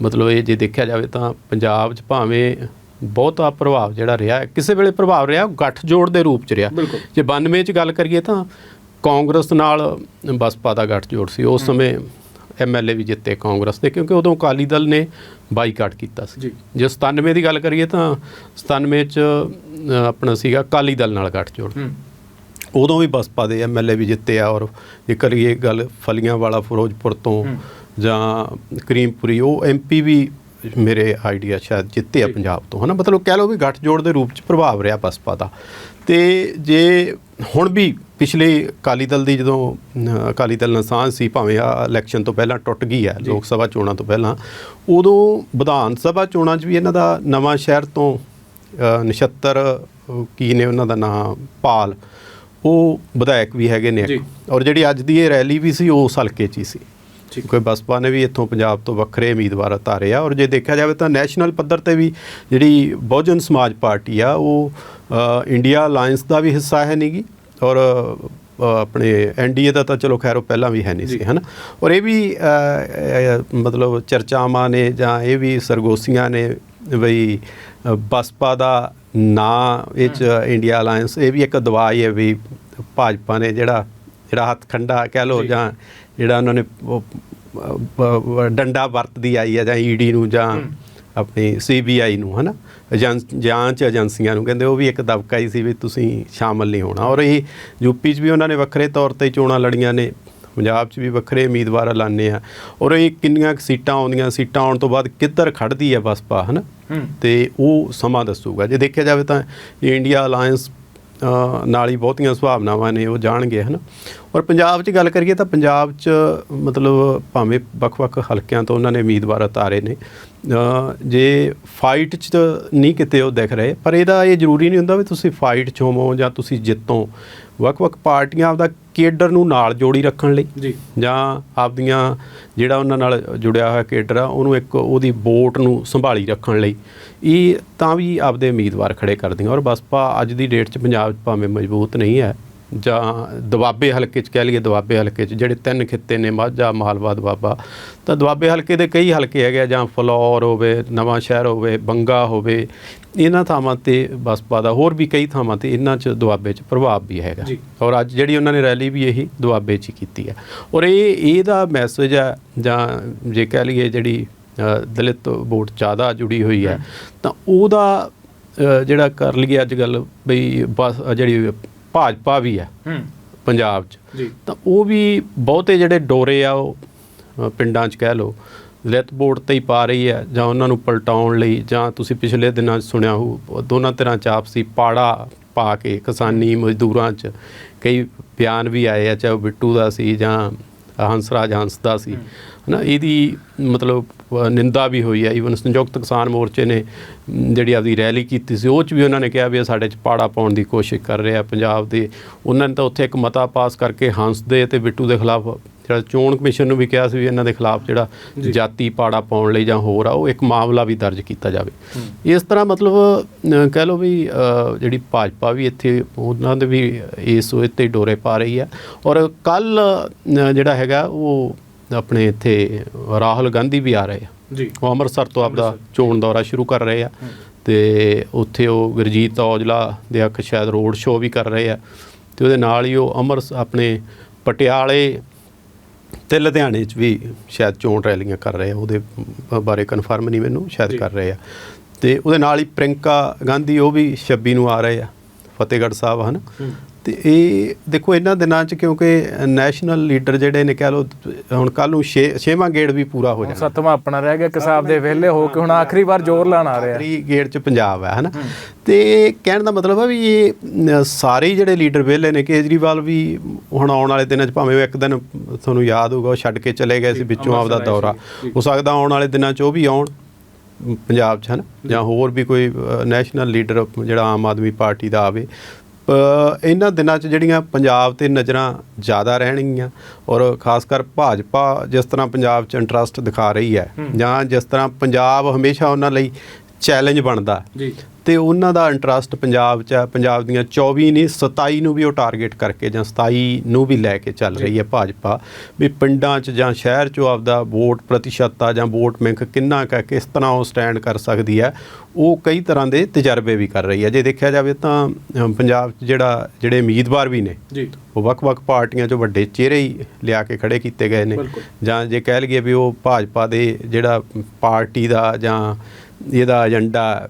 ਮਤਲਬ ਇਹ ਜੇ ਦੇਖਿਆ ਜਾਵੇ ਤਾਂ ਪੰਜਾਬ 'ਚ ਭਾਵੇਂ ਬਹੁਤਾ ਪ੍ਰਭਾਵ ਜਿਹੜਾ ਰਿਹਾ ਕਿਸੇ ਵੇਲੇ ਪ੍ਰਭਾਵ ਰਿਹਾ ਉਹ ਗੱਠ ਜੋੜ ਦੇ ਰੂਪ 'ਚ ਰਿਹਾ। ਜੇ 92 'ਚ ਗੱਲ ਕਰੀਏ ਤਾਂ ਕਾਂਗਰਸ ਨਾਲ ਬਸਪਾ ਦਾ ਗੱਠਜੋੜ ਸੀ ਉਸ ਸਮੇਂ ਐਮਐਲਏ ਵੀ ਜਿੱਤੇ ਕਾਂਗਰਸ ਦੇ ਕਿਉਂਕਿ ਉਦੋਂ ਅਕਾਲੀ ਦਲ ਨੇ ਬਾਈਕਾਟ ਕੀਤਾ ਸੀ ਜੀ। ਜੇ 97 ਦੀ ਗੱਲ ਕਰੀਏ ਤਾਂ 97 ਚ ਆਪਣਾ ਸੀਗਾ ਅਕਾਲੀ ਦਲ ਨਾਲ ਗੱਠਜੋੜ ਹੂੰ ਉਦੋਂ ਵੀ ਬਸਪਾ ਦੇ ਐਮਐਲਏ ਵੀ ਜਿੱਤੇ ਆ ਔਰ ਜੇ ਕਰੀਏ ਗੱਲ ਫਲੀਆਂ ਵਾਲਾ ਫਿਰੋਜ਼ਪੁਰ ਤੋਂ। ਜਾਂ ਕਰੀਮਪੁਰੀ ਉਹ ਐਮਪੀ ਵੀ ਮੇਰੇ ਆਈਡੀਆ ਸ਼ਾਇਦ ਜਿੱਤੇ ਆ। ਪੰਜਾਬ ਤੋਂ ਹਨਾ ਮਤਲਬ ਕਹਿ ਲਓ ਵੀ ਗੱਠਜੋੜ ਦੇ ਰੂਪ ਚ ਪ੍ਰਭਾਵ ਰਿਹਾ ਬਸਪਾ ਦਾ ਤੇ ਜੇ ਹੁਣ ਵੀ ਪਿਛਲੇ ਅਕਾਲੀ ਦਲ ਦੀ ਜਦੋਂ ਅਕਾਲੀ ਦਲ ਨਾਲ ਸਾਂਝ ਸੀ ਭਾਵੇਂ ਆ ਇਲੈਕਸ਼ਨ ਤੋਂ ਪਹਿਲਾਂ ਟੁੱਟ ਗਈ ਹੈ। ਲੋਕ ਸਭਾ ਚੋਣਾਂ ਤੋਂ ਪਹਿਲਾਂ ਉਦੋਂ ਵਿਧਾਨ ਸਭਾ ਚੋਣਾਂ 'ਚ ਵੀ ਇਹਨਾਂ ਦਾ ਨਵਾਂ ਸ਼ਹਿਰ ਤੋਂ ਅ, ਨਛੱਤਰ ਅ, ਕੀ ਨੇ ਉਹਨਾਂ ਦਾ ਨਾਮ ਪਾਲ ਉਹ ਵਿਧਾਇਕ ਵੀ ਹੈਗੇ ਨੇ। ਔਰ ਜਿਹੜੀ ਅੱਜ ਦੀ ਇਹ ਰੈਲੀ ਵੀ ਸੀ ਉਹ ਉਸ ਹਲਕੇ 'ਚ ਹੀ ਸੀ। ਕੋਈ ਬਸਪਾ ਨੇ ਵੀ ਇੱਥੋਂ ਪੰਜਾਬ ਤੋਂ ਵੱਖਰੇ ਉਮੀਦਵਾਰ ਉਤਾਰੇ ਆ। ਔਰ ਜੇ ਦੇਖਿਆ ਜਾਵੇ ਤਾਂ ਨੈਸ਼ਨਲ ਪੱਧਰ ਤੇ ਵੀ ਜਿਹੜੀ ਬਹੁਜਨ ਸਮਾਜ ਪਾਰਟੀ ਆ ਉਹ ਇੰਡੀਆ ਅਲਾਈਅੰਸ ਦਾ ਵੀ ਹਿੱਸਾ ਹੈ ਨਹੀਂਗੀ ਔਰ ਆਪਣੇ ਐਨਡੀਏ ਦਾ ਤਾਂ ਚਲੋ ਖੈਰ ਉਹ ਪਹਿਲਾਂ ਵੀ ਹੈ ਨਹੀਂ ਸੀ। ਹਨਾ? ਔਰ ਇਹ ਵੀ ਮਤਲਬ ਚਰਚਾਵਾਂ ਨੇ ਜਾਂ ਇਹ ਵੀ ਸਰਗੋਸੀਆਂ ਨੇ ਬਈ ਬਸਪਾ ਦਾ ਨਾਂ ਇਹ ਚ ਇੰਡੀਆ ਅਲਾਈਅੰਸ ਇਹ ਵੀ ਇੱਕ ਦਵਾਈ ਹੈ ਵੀ ਭਾਜਪਾ ਨੇ ਜਿਹੜਾ ਜਿਹੜਾ ਹੱਥ ਖੰਡਾ ਕਹਿ ਲਓ ਜੀ। ਜਿਹੜਾ ਉਹਨਾਂ ਨੇ ਡੰਡਾ ਵਰਤਦੀ ਆਈ ਹੈ ਜਾਂ ਈਡੀ ਨੂੰ ਜਾਂ। ਆਪਣੀ ਸੀਬੀਆਈ ਨੂੰ ਹਨਾ? ਜਾਂਚ ਏਜੰਸੀਆਂ ਨੂੰ ਕਹਿੰਦੇ ਉਹ ਵੀ ਇੱਕ ਦਬਕਾ ਹੀ ਸੀ ਵੀ ਤੁਸੀਂ ਸ਼ਾਮਲ ਨਹੀਂ ਹੋਣਾ। ਔਰ ਇਹ ਯੂਪੀ 'ਚ ਵੀ ਉਹਨਾਂ ਨੇ ਵੱਖਰੇ ਤੌਰ ਤੇ ਚੋਣਾਂ ਲੜੀਆਂ ਨੇ ਪੰਜਾਬ 'ਚ ਵੀ ਵੱਖਰੇ ਉਮੀਦਵਾਰ ਐਲਾਨੇ ਆ। ਔਰ ਇਹ ਕਿੰਨੀਆਂ ਸੀਟਾਂ ਆਉਂਦੀਆਂ ਸੀਟਾਂ ਆਉਣ ਤੋਂ ਬਾਅਦ ਕਿੱਧਰ ਖੜਦੀ ਹੈ ਬਸਪਾ ਹਨਾ? ਤੇ ਉਹ ਸਮਾਂ ਦੱਸੂਗਾ। ਜੇ ਦੇਖਿਆ ਜਾਵੇ ਤਾਂ ਇਹ ਇੰਡੀਆ ਅਲਾਈਅੰਸ ਨਾਲ ਹੀ ਬਹੁਤੀਆਂ ਸੁਭਾਵਨਾਵਾਂ ਨੇ, ਉਹ ਜਾਣਗੇ, ਹਨਾ? ਔਰ ਪੰਜਾਬ 'ਚ ਗੱਲ ਕਰੀਏ ਤਾਂ ਪੰਜਾਬ 'ਚ ਮਤਲਬ ਭਾਵੇਂ ਵੱਖ-ਵੱਖ ਹਲਕਿਆਂ ਤੋਂ ਉਹਨਾਂ ਨੇ ਉਮੀਦਵਾਰ ਉਤਾਰੇ ਨੇ ਜੇ ਫਾਈਟ 'ਚ ਨਹੀਂ ਕਿਤੇ ਉਹ ਦਿਖ ਰਹੇ, ਪਰ ਇਹਦਾ ਇਹ ਜ਼ਰੂਰੀ ਨਹੀਂ ਹੁੰਦਾ ਵੀ ਤੁਸੀਂ ਫਾਈਟ 'ਚ ਹੋਵੋ ਜਾਂ ਤੁਸੀਂ ਜਿੱਤੋ। ਵੱਖ-ਵੱਖ ਪਾਰਟੀਆਂ ਆਪਦਾ ਕੇਡਰ ਨੂੰ ਨਾਲ ਜੋੜੀ ਰੱਖਣ ਲਈ। ਜੀ। ਜਾਂ ਆਪਦੀਆਂ ਜਿਹੜਾ ਉਹਨਾਂ ਨਾਲ ਜੁੜਿਆ ਹੋਇਆ ਕੇਡਰ ਆ ਉਹਨੂੰ ਇੱਕ ਉਹਦੀ ਵੋਟ ਨੂੰ ਸੰਭਾਲੀ ਰੱਖਣ ਲਈ। ਇਹ ਤਾਂ ਵੀ ਆਪਦੇ ਉਮੀਦਵਾਰ ਖੜੇ ਕਰਦੀਆਂ ਔਰ ਬਸਪਾ ਅੱਜ ਦੀ ਡੇਟ 'ਚ ਪੰਜਾਬ 'ਚ ਭਾਵੇਂ ਮਜ਼ਬੂਤ ਨਹੀਂ ਹੈ। ਜਾਂ ਦੁਆਬੇ ਹਲਕੇ 'ਚ ਕਹਿ ਲਈਏ ਦੁਆਬੇ ਹਲਕੇ 'ਚ ਜਿਹੜੇ ਤਿੰਨ ਖਿੱਤੇ ਨੇ ਮਾਝਾ ਮਾਲਵਾ ਦੁਆਬਾ ਤਾਂ ਦੁਆਬੇ ਹਲਕੇ ਦੇ ਕਈ ਹਲਕੇ ਹੈਗੇ ਜਾਂ ਫਲੌਰ ਹੋਵੇ ਨਵਾਂ ਸ਼ਹਿਰ ਹੋਵੇ ਬੰਗਾ ਹੋਵੇ ਇਹਨਾਂ ਥਾਵਾਂ ਤੇ ਬਸਪਾ ਦਾ ਹੋਰ ਵੀ ਕਈ ਥਾਵਾਂ ਤੇ ਇਹਨਾਂ 'ਚ ਦੁਆਬੇ 'ਚ ਪ੍ਰਭਾਵ ਵੀ ਹੈਗਾ। ਔਰ ਅੱਜ ਜਿਹੜੀ ਉਹਨਾਂ ਨੇ ਰੈਲੀ ਵੀ ਇਹੀ ਦੁਆਬੇ 'ਚ ਹੀ ਕੀਤੀ ਹੈ। ਔਰ ਇਹ ਇਹਦਾ ਮੈਸੇਜ ਹੈ ਜਾਂ ਜੇ ਕਹਿ ਲਈਏ ਜਿਹੜੀ ਦਲਿਤ ਵੋਟ ਜ਼ਿਆਦਾ ਜੁੜੀ ਹੋਈ ਹੈ ਤਾਂ ਉਹਦਾ ਜਿਹੜਾ ਕਰ ਲਈਏ ਅੱਜ ਗੱਲ ਬਈ ਜਿਹੜੀ ਭਾਜਪਾ ਵੀ ਹੈ ਹੂੰ। ਪੰਜਾਬ 'ਚ। ਜੀ। ਤਾਂ ਉਹ ਵੀ ਬਹੁਤੇ ਜਿਹੜੇ ਡੋਰੇ ਆ ਉਹ ਪਿੰਡਾਂ 'ਚ ਕਹਿ ਲਓ ਲਿਤ ਵੋਟ ਤੇ ਹੀ ਪਾ ਰਹੀ ਹੈ ਜਾਂ ਉਹਨਾਂ ਨੂੰ ਪਲਟਾਉਣ ਲਈ ਜਾਂ ਤੁਸੀਂ ਪਿਛਲੇ ਦਿਨਾਂ 'ਚ ਸੁਣਿਆ ਹੋ ਦੋਨਾਂ ਤਰ੍ਹਾਂ ਚ ਆਪਸੀ ਪਾੜਾ ਪਾ ਕੇ ਕਿਸਾਨੀ ਮਜ਼ਦੂਰਾਂ 'ਚ ਕਈ ਬਿਆਨ ਵੀ ਆਏ ਆ ਚਾਹੇ ਉਹ ਬਿੱਟੂ ਦਾ ਸੀ ਜਾਂ ਹੰਸਰਾਜ ਹੰਸ ਦਾ ਸੀ। ਹਨਾ, ਇਹਦੀ ਮਤਲਬ ਨਿੰਦਾ ਵੀ ਹੋਈ ਹੈ। ਈਵਨ ਸੰਯੁਕਤ ਕਿਸਾਨ ਮੋਰਚੇ ਨੇ ਜਿਹੜੀ ਆਪਦੀ ਰੈਲੀ ਕੀਤੀ ਸੀ, ਉਹ ਚ ਵੀ ਉਹਨਾਂ ਨੇ ਕਿਹਾ ਵੀ ਇਹ ਸਾਡੇ ਚ ਪਾੜਾ ਪਾਉਣ ਦੀ ਕੋਸ਼ਿਸ਼ ਕਰ ਰਿਹਾ ਪੰਜਾਬ ਦੇ। ਉਹਨਾਂ ਨੇ ਤਾਂ ਉੱਥੇ ਇੱਕ ਮਤਾ ਪਾਸ ਕਰਕੇ ਹੰਸ ਦੇ ਤੇ ਬਿੱਟੂ ਦੇ ਖਿਲਾਫ ਜਿਹੜਾ ਚੋਣ ਕਮਿਸ਼ਨ ਨੂੰ ਵੀ ਕਿਹਾ ਸੀ ਵੀ ਇਹਨਾਂ ਦੇ ਖਿਲਾਫ ਜਿਹੜਾ। ਜਾਤੀ ਪਾੜਾ ਪਾਉਣ ਲਈ ਜਾਂ ਹੋਰ ਆ ਉਹ ਇੱਕ ਮਾਮਲਾ ਵੀ ਦਰਜ ਕੀਤਾ ਜਾਵੇ। ਇਸ ਤਰ੍ਹਾਂ ਮਤਲਬ ਕਹਿ ਲਓ ਵੀ ਜਿਹੜੀ ਭਾਜਪਾ ਵੀ ਇੱਥੇ ਉਹਨਾਂ ਦੇ ਵੀ ਇਸ ਉੱਤੇ ਡੋਰੇ ਪਾ ਰਹੀ ਹੈ। ਔਰ ਕੱਲ ਜਿਹੜਾ ਹੈਗਾ ਉਹ ਆਪਣੇ ਇੱਥੇ ਰਾਹੁਲ ਗਾਂਧੀ ਵੀ ਆ ਰਹੇ ਆ। ਜੀ। ਉਹ ਅੰਮ੍ਰਿਤਸਰ ਤੋਂ ਆਪਦਾ। ਚੋਣ ਦੌਰਾ ਸ਼ੁਰੂ ਕਰ ਰਹੇ ਆ। ਤੇ ਉੱਥੇ ਉਹ ਗੁਰਜੀਤ ਔਜਲਾ ਦੇ ਅੱਖ ਸ਼ਾਇਦ ਰੋਡ ਸ਼ੋਅ ਵੀ ਕਰ ਰਹੇ ਆ। ਤੇ ਉਹਦੇ ਨਾਲ ਹੀ ਉਹ ਅੰਮ੍ਰਿਤਸਰ ਆਪਣੇ ਪਟਿਆਲੇ ਤੇ ਲੁਧਿਆਣੇ 'ਚ ਵੀ ਸ਼ਾਇਦ ਚੋਣ ਰੈਲੀਆਂ ਕਰ ਰਹੇ ਆ ਉਹਦੇ ਬਾਰੇ ਕਨਫਰਮ ਨਹੀਂ ਮੈਨੂੰ ਸ਼ਾਇਦ। ਕਰ ਰਹੇ ਆ। ਤੇ ਉਹਦੇ ਨਾਲ ਹੀ ਪ੍ਰਿੰਕਾ ਗਾਂਧੀ ਉਹ ਵੀ 26 ਨੂੰ ਆ ਰਹੇ ਆ ਫਤਿਹਗੜ੍ਹ ਸਾਹਿਬ ਹਨ? ਤੇ ਇਹ ਦੇਖੋ ਇਹਨਾਂ ਦਿਨਾਂ 'ਚ ਕਿਉਂਕਿ ਨੈਸ਼ਨਲ ਲੀਡਰ ਜਿਹੜੇ ਨੇ ਕਹਿ ਲਓ ਹੁਣ ਕੱਲ ਨੂੰ ਛੇ- ਛੇਵਾਂ ਗੇੜ ਵੀ ਪੂਰਾ ਹੋ ਜਾਣਾ। ਸੱਤਵਾਂ ਆਪਣਾ ਰਹਿ ਗਿਆ ਕਿਸਾਬ ਦੇ ਵਿਹਲੇ ਹੋ ਕੇ ਹੁਣ ਆਖਰੀ ਵਾਰ ਜ਼ੋਰ ਲਾਣ ਆ ਰਿਹਾ ਆਖਰੀ ਗੇੜ ਚ ਪੰਜਾਬ ਹੈ ਹਨਾ? ਤੇ ਕਹਿਣ ਦਾ ਮਤਲਬ ਹੈ ਵੀ ਇਹ ਸਾਰੇ ਜਿਹੜੇ ਲੀਡਰ ਵਿਹਲੇ ਨੇ ਕੇਜਰੀਵਾਲ ਵੀ ਹੁਣ ਆਉਣ ਵਾਲੇ ਦਿਨਾਂ ਚ ਭਾਵੇਂ ਉਹ ਇੱਕ ਦਿਨ ਤੁਹਾਨੂੰ ਯਾਦ ਹੋਊਗਾ ਉਹ ਛੱਡ ਕੇ ਚਲੇ ਗਏ ਸੀ ਵਿੱਚੋਂ ਆਪਦਾ ਦੌਰਾ। ਹੋ ਸਕਦਾ ਆਉਣ ਵਾਲੇ ਦਿਨਾਂ ਚ ਉਹ ਵੀ ਆਉਣ ਪੰਜਾਬ ਚ ਹਨ? ਜਾਂ ਹੋਰ ਵੀ ਕੋਈ ਨੈਸ਼ਨਲ ਲੀਡਰ ਜਿਹੜਾ ਆਮ ਆਦਮੀ ਪਾਰਟੀ ਦਾ ਆਵੇ ਇਹਨਾਂ ਦਿਨਾਂ 'ਚ ਜਿਹੜੀਆਂ ਪੰਜਾਬ ਤੇ ਨਜ਼ਰਾਂ ਜ਼ਿਆਦਾ ਰਹਿਣਗੀਆਂ ਔਰ ਖਾਸ ਕਰ ਭਾਜਪਾ ਜਿਸ ਤਰ੍ਹਾਂ ਪੰਜਾਬ 'ਚ ਇੰਟਰਸਟ ਦਿਖਾ ਰਹੀ ਹੈ। ਜਾਂ ਜਿਸ ਤਰ੍ਹਾਂ ਪੰਜਾਬ ਹਮੇਸ਼ਾ ਉਹਨਾਂ ਲਈ ਚੈਲੰਜ ਬਣਦਾ। ਜੀ। ਤੇ ਉਹਨਾਂ ਦਾ ਇੰਟਰਸਟ ਪੰਜਾਬ 'ਚ ਹੈ। ਪੰਜਾਬ ਦੀਆਂ 24 ਨਹੀਂ 27 ਨੂੰ ਵੀ ਉਹ ਟਾਰਗੇਟ ਕਰਕੇ ਜਾਂ 27 ਨੂੰ ਵੀ ਲੈ ਕੇ ਚੱਲ ਰਹੀ ਹੈ ਭਾਜਪਾ। ਵੀ ਪਿੰਡਾਂ 'ਚ ਜਾਂ ਸ਼ਹਿਰ 'ਚੋਂ ਆਪਦਾ ਵੋਟ ਪ੍ਰਤੀਸ਼ਤਤਾ ਜਾਂ ਵੋਟ ਬੈਂਕ ਕਿੰਨਾ ਕੁ ਕਿਸ ਤਰ੍ਹਾਂ ਉਹ ਸਟੈਂਡ ਕਰ ਸਕਦੀ ਹੈ ਉਹ ਕਈ ਤਰ੍ਹਾਂ ਦੇ ਤਜਰਬੇ ਵੀ ਕਰ ਰਹੀ ਹੈ। ਜੇ ਦੇਖਿਆ ਜਾਵੇ ਤਾਂ ਪੰਜਾਬ 'ਚ ਜਿਹੜਾ ਜਿਹੜੇ ਉਮੀਦਵਾਰ ਵੀ ਨੇ ਜੀ। ਉਹ ਵੱਖ-ਵੱਖ ਪਾਰਟੀਆਂ 'ਚੋਂ ਵੱਡੇ ਚਿਹਰੇ ਹੀ ਲਿਆ ਕੇ ਖੜੇ ਕੀਤੇ ਗਏ ਨੇ। ਜਾਂ ਜੇ ਕਹਿ ਲਈਏ ਵੀ ਉਹ ਭਾਜਪਾ ਦੇ ਜਿਹੜਾ ਪਾਰਟੀ ਦਾ ਜਾਂ ਇਹਦਾ ਏਜੰਡਾ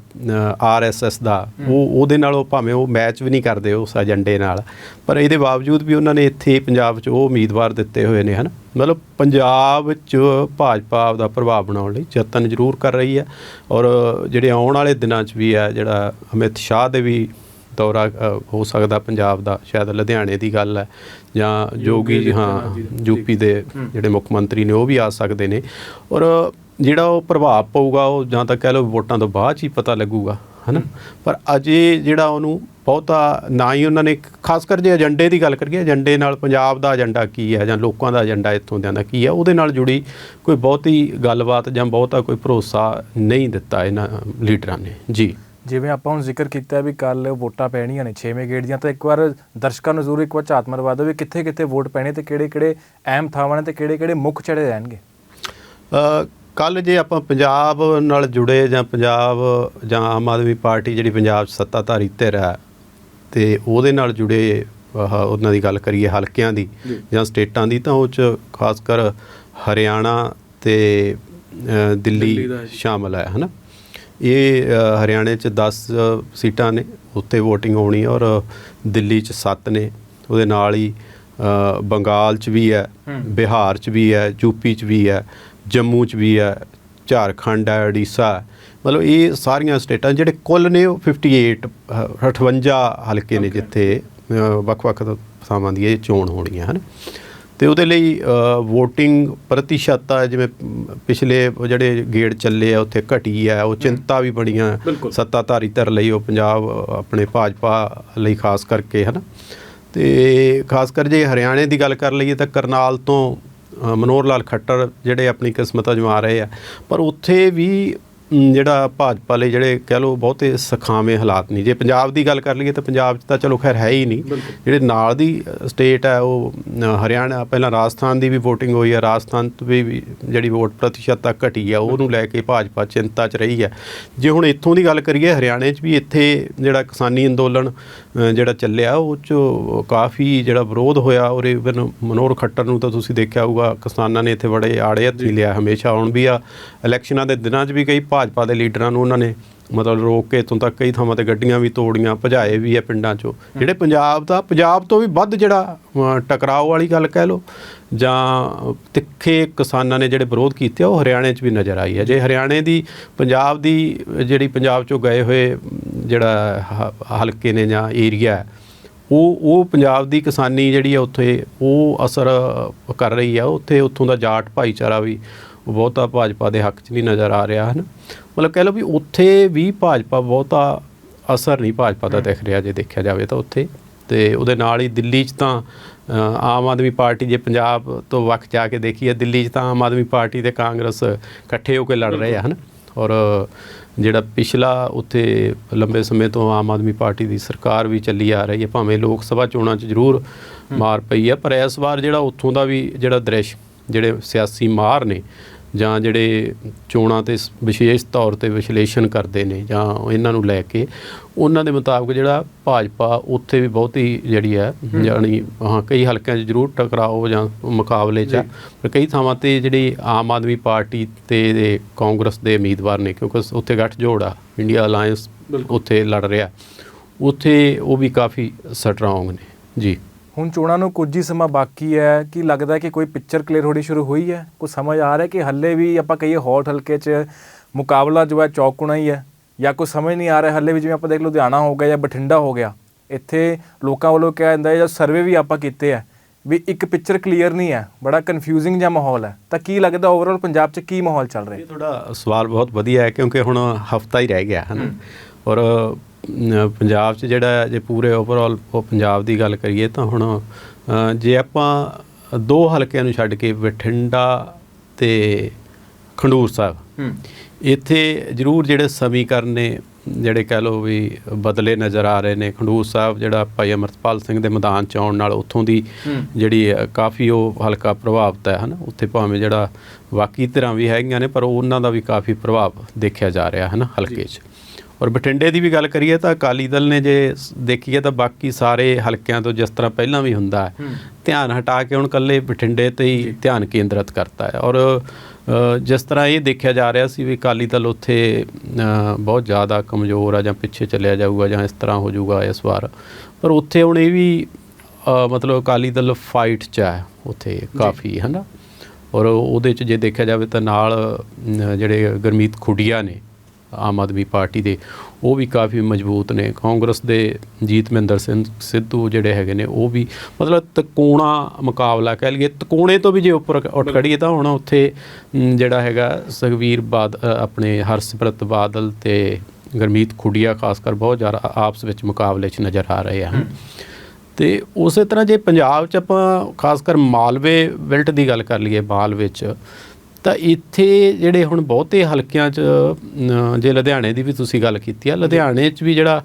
ਆਰਐਸਐਸ ਦਾ ਉਹ ਉਹਦੇ ਨਾਲ ਉਹ ਭਾਵੇਂ ਉਹ ਮੈਚ ਵੀ ਨਹੀਂ ਕਰਦੇ ਉਸ ਏਜੰਡੇ ਨਾਲ ਪਰ ਇਹਦੇ ਬਾਵਜੂਦ ਵੀ ਉਹਨਾਂ ਨੇ ਇੱਥੇ ਪੰਜਾਬ 'ਚ ਉਹ ਉਮੀਦਵਾਰ ਦਿੱਤੇ ਹੋਏ ਨੇ ਹਨ? ਮਤਲਬ ਪੰਜਾਬ 'ਚ ਭਾਜਪਾ ਆਪਦਾ ਪ੍ਰਭਾਵ ਬਣਾਉਣ ਲਈ ਯਤਨ ਜ਼ਰੂਰ ਕਰ ਰਹੀ ਹੈ ਔਰ ਜਿਹੜੇ ਆਉਣ ਵਾਲੇ ਦਿਨਾਂ 'ਚ ਵੀ ਹੈ ਜਿਹੜਾ ਅਮਿਤ ਸ਼ਾਹ ਦੇ ਵੀ ਦੌਰਾ ਹੋ ਸਕਦਾ ਪੰਜਾਬ ਦਾ ਸ਼ਾਇਦ ਲੁਧਿਆਣੇ ਦੀ ਗੱਲ ਹੈ ਜਾਂ ਜੋਗੀ ਜੀ ਹਾਂ ਯੂਪੀ ਦੇ ਜਿਹੜੇ ਮੁੱਖ ਮੰਤਰੀ ਨੇ ਉਹ ਵੀ ਆ ਸਕਦੇ ਨੇ ਔਰ ਜਿਹੜਾ ਉਹ ਪ੍ਰਭਾਵ ਪਊਗਾ ਉਹ ਜਾਂ ਤਾਂ ਕਹਿ ਲਓ ਵੋਟਾਂ ਤੋਂ ਬਾਅਦ ਹੀ ਪਤਾ ਲੱਗੂਗਾ ਹਨਾ? ਪਰ ਅਜੇ ਜਿਹੜਾ ਉਹਨੂੰ ਬਹੁਤਾ ਨਾ ਹੀ ਉਹਨਾਂ ਨੇ ਖਾਸ ਕਰ ਜੇ ਏਜੰਡੇ ਦੀ ਗੱਲ ਕਰੀਏ ਏਜੰਡੇ ਨਾਲ ਪੰਜਾਬ ਦਾ ਏਜੰਡਾ ਕੀ ਹੈ ਜਾਂ ਲੋਕਾਂ ਦਾ ਏਜੰਡਾ ਇੱਥੋਂ ਦਿਆਂ ਦਾ ਕੀ ਹੈ ਉਹਦੇ ਨਾਲ ਜੁੜੀ ਕੋਈ ਬਹੁਤੀ ਗੱਲਬਾਤ ਜਾਂ ਬਹੁਤਾ ਕੋਈ ਭਰੋਸਾ ਨਹੀਂ ਦਿੱਤਾ ਇਹਨਾਂ ਲੀਡਰਾਂ ਨੇ। ਜੀ। ਜਿਵੇਂ ਆਪਾਂ ਹੁਣ ਜ਼ਿਕਰ ਕੀਤਾ ਵੀ ਕੱਲ ਵੋਟਾਂ ਪੈਣੀਆਂ ਨੇ 6ਵੇਂ ਗੇੜ ਦੀਆਂ ਤਾਂ ਇੱਕ ਵਾਰ ਦਰਸ਼ਕਾਂ ਨੂੰ ਜ਼ਰੂਰ ਇੱਕ ਵਾਰ ਝਾਤ ਮਰਵਾ ਦਿਓ ਵੀ ਕਿੱਥੇ ਕਿੱਥੇ ਵੋਟ ਪੈਣੇ ਤੇ ਕਿਹੜੇ ਕਿਹੜੇ ਅਹਿਮ ਥਾਵਾਂ ਨੇ ਤੇ ਕਿਹੜੇ ਕਿਹੜੇ ਮੁੱਖ ਚੜੇ ਰਹਿਣਗੇ? ਕੱਲ ਜੇ ਆਪਾਂ ਪੰਜਾਬ ਨਾਲ ਜੁੜੇ ਜਾਂ ਪੰਜਾਬ ਜਾਂ ਆਮ ਆਦਮੀ ਪਾਰਟੀ ਜਿਹੜੀ ਪੰਜਾਬ 'ਚ ਸੱਤਾਧਾਰੀ ਧਿਰ ਹੈ ਤੇ ਉਹਦੇ ਨਾਲ ਜੁੜੇ ਉਹਨਾਂ ਦੀ ਗੱਲ ਕਰੀਏ ਹਲਕਿਆਂ ਦੀ ਜਾਂ। ਸਟੇਟਾਂ ਦੀ ਤਾਂ ਉਹ 'ਚ ਖਾਸ ਕਰ ਹਰਿਆਣਾ ਤੇ ਦਿੱਲੀ ਸ਼ਾਮਲ ਹੈ ਹਨਾ? ਇਹ ਹਰਿਆਣੇ 'ਚ 10 ਸੀਟਾਂ ਨੇ ਉੱਤੇ VOTING ਹੋਣੀ ਔਰ ਦਿੱਲੀ 'ਚ 7 ਨੇ। ਉਹਦੇ ਨਾਲ ਹੀ ਬੰਗਾਲ 'ਚ ਵੀ ਹੈ ਹੂੰ। ਬਿਹਾਰ 'ਚ ਵੀ ਹੈ ਯੂਪੀ 'ਚ ਵੀ ਹੈ। ਜੰਮੂ 'ਚ ਵੀ ਹੈ ਝਾਰਖੰਡ ਹੈ ਹੈ। ਮਤਲਬ ਇਹ ਸਾਰੀਆਂ ਸਟੇਟਾਂ ਜਿਹੜੇ ਕੁੱਲ ਨੇ ਉਹ 58 ਅ, 58 ਹਲਕੇ ਨੇ ਜਿੱਥੇ ਵੱਖ-ਵੱਖ ਥਾਵਾਂ ਦੀ ਇਹ ਚੋਣ ਹੋਣੀ ਹੈ ਹਨ ਤੇ ਉਹਦੇ ਲਈ VOTING ਪ੍ਰਤੀਸ਼ਤਤਾ ਜਿਵੇਂ ਮ, ਪਿਛਲੇ ਜਿਹੜੇ ਗੇੜ ਚੱਲੇ ਆ ਉੱਥੇ ਘਟੀ ਆ ਉਹ ਚਿੰਤਾ ਵੀ ਬੜੀਆਂ। ਸੱਤਾਧਾਰੀ ਧਿਰ ਲਈ ਉਹ ਪੰਜਾਬ ਆਪਣੇ ਭਾਜਪਾ ਲਈ ਖਾਸ ਕਰਕੇ ਹਨਾ ਤੇ ਖਾਸ ਕਰ ਜੇ ਹਰਿਆਣੇ ਦੀ ਗੱਲ ਕਰ ਲਈਏ ਤਾਂ ਕਰਨਾਲ ਤੋਂ ਮਨੋਹਰ ਲਾਲ ਖੱਟਰ ਜਿਹੜੇ ਆਪਣੀ ਕਿਸਮਤ ਅਜਮਾ ਰਹੇ ਆ ਪਰ ਉੱਥੇ ਵੀ ਜਿਹੜਾ ਭਾਜਪਾ ਲਈ ਜਿਹੜੇ ਕਹਿ ਲਓ ਬਹੁਤੇ ਸਖਾਵੇਂ ਹਾਲਾਤ ਨਹੀਂ ਜੇ ਪੰਜਾਬ ਦੀ ਗੱਲ ਕਰ ਲਈਏ ਤਾਂ ਪੰਜਾਬ 'ਚ ਤਾਂ ਚਲੋ ਖੈਰ ਹੈ ਹੀ ਨਹੀਂ। ਜਿਹੜੇ ਨਾਲ ਦੀ ਸਟੇਟ ਹੈ ਉਹ ਹਰਿਆਣਾ ਪਹਿਲਾਂ ਰਾਜਸਥਾਨ ਦੀ ਵੀ VOTING ਹੋਈ ਹੈ ਰਾਜਸਥਾਨ ਤੋਂ ਵੀ ਜਿਹੜੀ ਵੋਟ ਪ੍ਰਤੀਸ਼ਤਤਾ ਘਟੀ ਹੈ ਉਹਨੂੰ ਲੈ ਕੇ ਭਾਜਪਾ ਚਿੰਤਾ 'ਚ ਰਹੀ ਹੈ ਜੇ ਹੁਣ ਇੱਥੋਂ ਦੀ ਗੱਲ ਕਰੀਏ ਹਰਿਆਣੇ 'ਚ ਵੀ ਇੱਥੇ ਜਿਹੜਾ ਕਿਸਾਨੀ ਅੰਦੋਲਨ ਜਿਹੜਾ ਚੱਲਿਆ ਉਹ 'ਚ ਕਾਫੀ ਜਿਹੜਾ ਵਿਰੋਧ ਹੋਇਆ ਔਰ ਇਵਨ ਮਨੋਹਰ ਖੱਟਰ ਨੂੰ ਤਾਂ ਤੁਸੀਂ ਦੇਖਿਆ ਹੋਊਗਾ ਕਿਸਾਨਾਂ ਨੇ ਇੱਥੇ ਬੜੇ ਆੜੇ ਹੱਥੀ ਲਿਆ ਹਮੇਸ਼ਾ ਹੁਣ ਵੀ ਆ। ਇਲੈਕਸ਼ਨਾਂ ਦੇ ਦਿਨਾਂ 'ਚ ਵੀ ਕਈ ਭਾਜਪਾ ਦੇ ਲੀਡਰਾਂ ਨੂੰ ਉਹਨਾਂ ਨੇ ਮਤਲਬ ਰੋਕ ਕੇ ਇੱਥੋਂ ਤੱਕ ਕਈ ਥਾਵਾਂ ਤੇ ਗੱਡੀਆਂ ਵੀ ਤੋੜੀਆਂ ਭਜਾਏ ਵੀ ਆ ਪਿੰਡਾਂ 'ਚੋਂ। ਜਿਹੜੇ ਪੰਜਾਬ ਦਾ ਪੰਜਾਬ ਤੋਂ ਵੀ ਵੱਧ ਜਿਹੜਾ ਟਕਰਾਓ ਵਾਲੀ ਗੱਲ ਕਹਿ ਲਓ ਜਾਂ ਤਿੱਖੇ ਕਿਸਾਨਾਂ ਨੇ ਜਿਹੜੇ ਵਿਰੋਧ ਕੀਤੇ ਉਹ ਹਰਿਆਣੇ 'ਚ ਵੀ ਨਜ਼ਰ ਆਈ ਹੈ। ਜੇ ਹਰਿਆਣੇ ਦੀ ਪੰਜਾਬ ਦੀ ਜਿਹੜੀ ਪੰਜਾਬ 'ਚੋਂ ਗਏ ਹੋਏ ਜਿਹੜਾ ਹ- ਹਲਕੇ ਨੇ ਜਾਂ ਏਰੀਆ ਉਹ ਉਹ ਪੰਜਾਬ ਦੀ ਕਿਸਾਨੀ ਜਿਹੜੀ ਆ ਉੱਥੇ, ਉਹ ਅਸਰ ਕਰ ਰਹੀ ਆ ਉੱਥੇ ਉੱਥੋਂ ਦਾ ਜਾਟ ਭਾਈਚਾਰਾ ਵੀ ਬਹੁਤਾ ਭਾਜਪਾ ਦੇ ਹੱਕ 'ਚ ਨਹੀਂ ਨਜ਼ਰ ਆ ਰਿਹਾ, ਹਨ? ਮਤਲਬ ਕਹਿ ਲਓ ਵੀ ਉੱਥੇ ਵੀ ਭਾਜਪਾ ਬਹੁਤਾ ਅਸਰ ਨਹੀਂ ਭਾਜਪਾ ਦਾ ਦਿਖ ਰਿਹਾ ਜੇ ਦੇਖਿਆ ਜਾਵੇ ਤਾਂ ਉੱਥੇ। ਤੇ ਉਹਦੇ ਨਾਲ ਹੀ ਦਿੱਲੀ 'ਚ ਤਾਂ ਆਮ ਆਦਮੀ ਪਾਰਟੀ ਜੇ ਪੰਜਾਬ ਤੋਂ ਵੱਖ ਜਾ ਕੇ ਦੇਖੀਏ, ਦਿੱਲੀ 'ਚ ਤਾਂ ਆਮ ਆਦਮੀ ਪਾਰਟੀ ਤੇ ਕਾਂਗਰਸ ਇਕੱਠੇ ਹੋ ਕੇ ਲੜ ਰਹੇ ਆ, ਹਨ? ਔਰ ਜਿਹੜਾ ਪਿਛਲਾ ਉੱਥੇ ਲੰਬੇ ਸਮੇਂ ਤੋਂ ਆਮ ਆਦਮੀ ਪਾਰਟੀ ਦੀ ਸਰਕਾਰ ਵੀ ਚੱਲੀ ਆ ਰਹੀ ਹੈ ਭਾਵੇਂ ਲੋਕ ਸਭਾ ਚੋਣਾਂ 'ਚ ਜ਼ਰੂਰ ਮਾਰ ਪਈ ਹੈ ਪਰ ਇਸ ਵਾਰ ਜਿਹੜਾ ਉੱਥੋਂ ਦਾ ਵੀ ਜਿਹੜਾ ਦ੍ਰਿਸ਼ ਜਿਹੜੇ ਸਿਆਸੀ ਮਾਰ ਨੇ ਜਾਂ ਜਿਹੜੇ ਚੋਣਾਂ ਤੇ ਵਿਸ਼ੇਸ਼ ਤੌਰ ਤੇ ਵਿਸ਼ਲੇਸ਼ਣ ਕਰਦੇ ਨੇ ਜਾਂ ਇਹਨਾਂ ਨੂੰ ਲੈ ਕੇ ਉਹਨਾਂ ਦੇ ਮੁਤਾਬਕ ਜਿਹੜਾ ਭਾਜਪਾ ਉੱਥੇ ਵੀ ਬਹੁਤੀ ਜਿਹੜੀ ਹੈ ਜਾਣੀ ਹਾਂ ਕਈ ਹਲਕਿਆਂ 'ਚ ਜ਼ਰੂਰ ਟਕਰਾਓ ਜਾਂ ਮੁਕਾਬਲੇ 'ਚ। ਪਰ ਕਈ ਥਾਵਾਂ ਤੇ ਜਿਹੜੀ ਆਮ ਆਦਮੀ ਪਾਰਟੀ ਤੇ ਕਾਂਗਰਸ ਦੇ ਉਮੀਦਵਾਰ ਨੇ ਕਿਉਂਕਿ ਉੱਥੇ ਗੱਠਜੋੜ ਆ ਇੰਡੀਆ ਅਲਾਈਅੰਸ ਉੱਥੇ ਲੜ ਰਿਹਾ। ਉੱਥੇ ਉਹ ਵੀ ਕਾਫੀ ਸਟਰੋਂਗ ਨੇ। ਜੀ। ਹੁਣ ਚੋਣਾਂ ਨੂੰ ਕੁਝ ਹੀ ਸਮਾਂ ਬਾਕੀ ਹੈ ਕੀ ਲੱਗਦਾ ਹੈ ਕਿ ਕੋਈ ਪਿਕਚਰ ਕਲੀਅਰ ਹੋਣੀ ਸ਼ੁਰੂ ਹੋਈ ਹੈ? ਕੁਝ ਸਮਝ ਆ ਰਿਹਾ ਕਿ ਹੱਲੇ ਵੀ ਆਪਾਂ ਕਹੀਏ ਹੌਟ ਹਲਕੇ 'ਚ ਮੁਕਾਬਲਾ ਜੋ ਹੈ ਚੌਕੁਣਾ ਹੀ ਹੈ ਜਾਂ ਕੋਈ ਸਮਝ ਨਹੀਂ ਆ ਰਿਹਾ ਹੱਲੇ ਵੀ ਜਿਵੇਂ ਆਪਾਂ ਦੇਖ ਲੁਧਿਆਣਾ ਹੋ ਗਿਆ ਜਾਂ ਬਠਿੰਡਾ ਹੋ ਗਿਆ ਇੱਥੇ ਲੋਕਾਂ ਵੱਲੋਂ ਕਿਹਾ ਜਾਂਦਾ ਹੈ ਜਾਂ ਸਰਵੇ ਵੀ ਆਪਾਂ ਕੀਤੇ ਆ ਵੀ ਇੱਕ ਪਿਕਚਰ ਕਲੀਅਰ ਨਹੀਂ ਹੈ ਬੜਾ ਕਨਫਿਊਜ਼ਿੰਗ ਜਿਹਾ ਮਾਹੌਲ ਹੈ। ਤਾਂ ਕੀ ਲੱਗਦਾ ਓਵਰਆਲ ਪੰਜਾਬ 'ਚ ਕੀ ਮਾਹੌਲ ਚੱਲ ਰਿਹਾ ਇਹ ਤੁਹਾਡਾ ਸਵਾਲ ਬਹੁਤ ਵਧੀਆ ਹੈ ਕਿਉਂਕਿ ਹੁਣ ਹਫਤਾ ਹੀ ਰਹਿ ਗਿਆ ਹੈ ਨਾ? ਔਰ ਪੰਜਾਬ 'ਚ ਜਿਹੜਾ ਜੇ ਪੂਰੇ ਓਵਰਆਲ ਪੰਜਾਬ ਦੀ ਗੱਲ ਕਰੀਏ ਤਾਂ ਹੁਣ ਜੇ ਆਪਾਂ ਦੋ ਹਲਕਿਆਂ ਨੂੰ ਛੱਡ ਕੇ ਬਠਿੰਡਾ ਤੇ ਖੰਡੂਰ ਸਾਹਿਬ ਹੂੰ। ਇੱਥੇ ਜ਼ਰੂਰ ਜਿਹੜੇ ਸਮੀਕਰਨ ਨੇ ਜਿਹੜੇ ਕਹਿ ਲਓ ਵੀ ਬਦਲੇ ਨਜ਼ਰ ਆ ਰਹੇ ਨੇ ਖੰਡੂਰ ਸਾਹਿਬ ਜਿਹੜਾ ਭਾਈ ਅਮਰਤਪਾਲ ਸਿੰਘ ਦੇ ਮੈਦਾਨ ਚ ਆਉਣ ਨਾਲ ਉੱਥੋਂ ਦੀ ਜਿਹੜੀ ਕਾਫੀ ਉਹ ਹਲਕਾ ਪ੍ਰਭਾਵਿਤ ਹੈ ਹਨਾ? ਉੱਥੇ ਭਾਵੇਂ ਜਿਹੜਾ ਬਾਕੀ ਧਿਰਾਂ ਵੀ ਹੈਗੀਆਂ ਨੇ ਪਰ ਉਹਨਾਂ ਦਾ ਵੀ ਕਾਫੀ ਪ੍ਰਭਾਵ ਦੇਖਿਆ ਜਾ ਰਿਹਾ ਹੈ ਨਾ ਹਲਕੇ 'ਚ। ਔਰ ਬਠਿੰਡੇ ਦੀ ਵੀ ਗੱਲ ਕਰੀਏ ਤਾਂ ਅਕਾਲੀ ਦਲ ਨੇ ਜੇ ਦੇਖੀਏ ਤਾਂ ਬਾਕੀ ਸਾਰੇ ਹਲਕਿਆਂ ਤੋਂ ਜਿਸ ਤਰ੍ਹਾਂ ਪਹਿਲਾਂ ਵੀ ਹੁੰਦਾ ਹੈ ਧਿਆਨ ਹਟਾ ਕੇ ਹੁਣ ਕੱਲੇ ਬਠਿੰਡੇ ਤੇ ਹੀ ਧਿਆਨ ਕੇਂਦਰਿਤ ਕਰਤਾ ਹੈ। ਔਰ ਜਿਸ ਤਰ੍ਹਾਂ ਇਹ ਦੇਖਿਆ ਜਾ ਰਿਹਾ ਸੀ ਵੀ ਅਕਾਲੀ ਦਲ ਉੱਥੇ ਬਹੁਤ ਜ਼ਿਆਦਾ ਕਮਜ਼ੋਰ ਆ ਜਾਂ ਪਿੱਛੇ ਚੱਲਿਆ ਜਾਊਗਾ ਜਾਂ ਇਸ ਤਰ੍ਹਾਂ ਹੋ ਜਾਊਗਾ ਇਸ ਵਾਰ। ਪਰ ਉੱਥੇ ਹੁਣ ਇਹ ਵੀ ਮਤਲਬ ਅਕਾਲੀ ਦਲ ਫਾਈਟ 'ਚ ਹੈ ਉੱਥੇ ਕਾਫੀ ਹੈ ਨਾ? ਔਰ ਉਹਦੇ 'ਚ ਜੇ ਦੇਖਿਆ ਜਾਵੇ ਤਾਂ ਨਾਲ ਜਿਹੜੇ ਗਰਮੀਤ ਖੁੱਡੀਆ ਨੇ ਆਮ ਆਦਮੀ ਪਾਰਟੀ ਦੇ, ਉਹ ਵੀ ਕਾਫੀ ਮਜ਼ਬੂਤ ਨੇ। ਕਾਂਗਰਸ ਦੇ ਜੀਤ ਮਹਿੰਦਰ ਸਿੰਘ ਸਿੱਧੂ ਜਿਹੜੇ ਹੈਗੇ ਨੇ, ਉਹ ਵੀ ਮਤਲਬ ਤਕੋਣਾ ਮੁਕਾਬਲਾ ਕਹਿ ਲਈਏ। ਤਕੋਣੇ ਤੋਂ ਵੀ ਜੇ ਉੱਪਰ ਉੱਠ ਖੜੀਏ ਤਾਂ ਹੁਣ ਉੱਥੇ ਜਿਹੜਾ ਹੈਗਾ ਸੁਖਵੀਰ ਬਾਦ ਆਪਣੇ ਹਰਸਿਮਰਤ ਬਾਦਲ ਤੇ ਗਰਮੀਤ ਖੁੱਡੀਆ ਖਾਸ ਕਰ ਬਹੁਤ ਜ਼ਿਆਦਾ ਆਪਸ ਵਿੱਚ ਮੁਕਾਬਲੇ 'ਚ ਨਜ਼ਰ ਆ ਰਹੇ ਹਨ। ਤੇ ਉਸੇ ਤਰ੍ਹਾਂ ਜੇ ਪੰਜਾਬ 'ਚ ਆਪਾਂ ਖਾਸ ਕਰ ਮਾਲਵੇ ਬੈਲਟ ਦੀ ਗੱਲ ਕਰ ਲਈਏ ਮਾਲਵੇ 'ਚ ਤਾਂ ਇੱਥੇ ਜਿਹੜੇ ਹੁਣ ਬਹੁਤੇ ਹਲਕਿਆਂ 'ਚ ਜੇ ਲੁਧਿਆਣੇ ਦੀ ਵੀ ਤੁਸੀਂ ਗੱਲ ਕੀਤੀ ਆ ਲੁਧਿਆਣੇ 'ਚ ਵੀ ਜਿਹੜਾ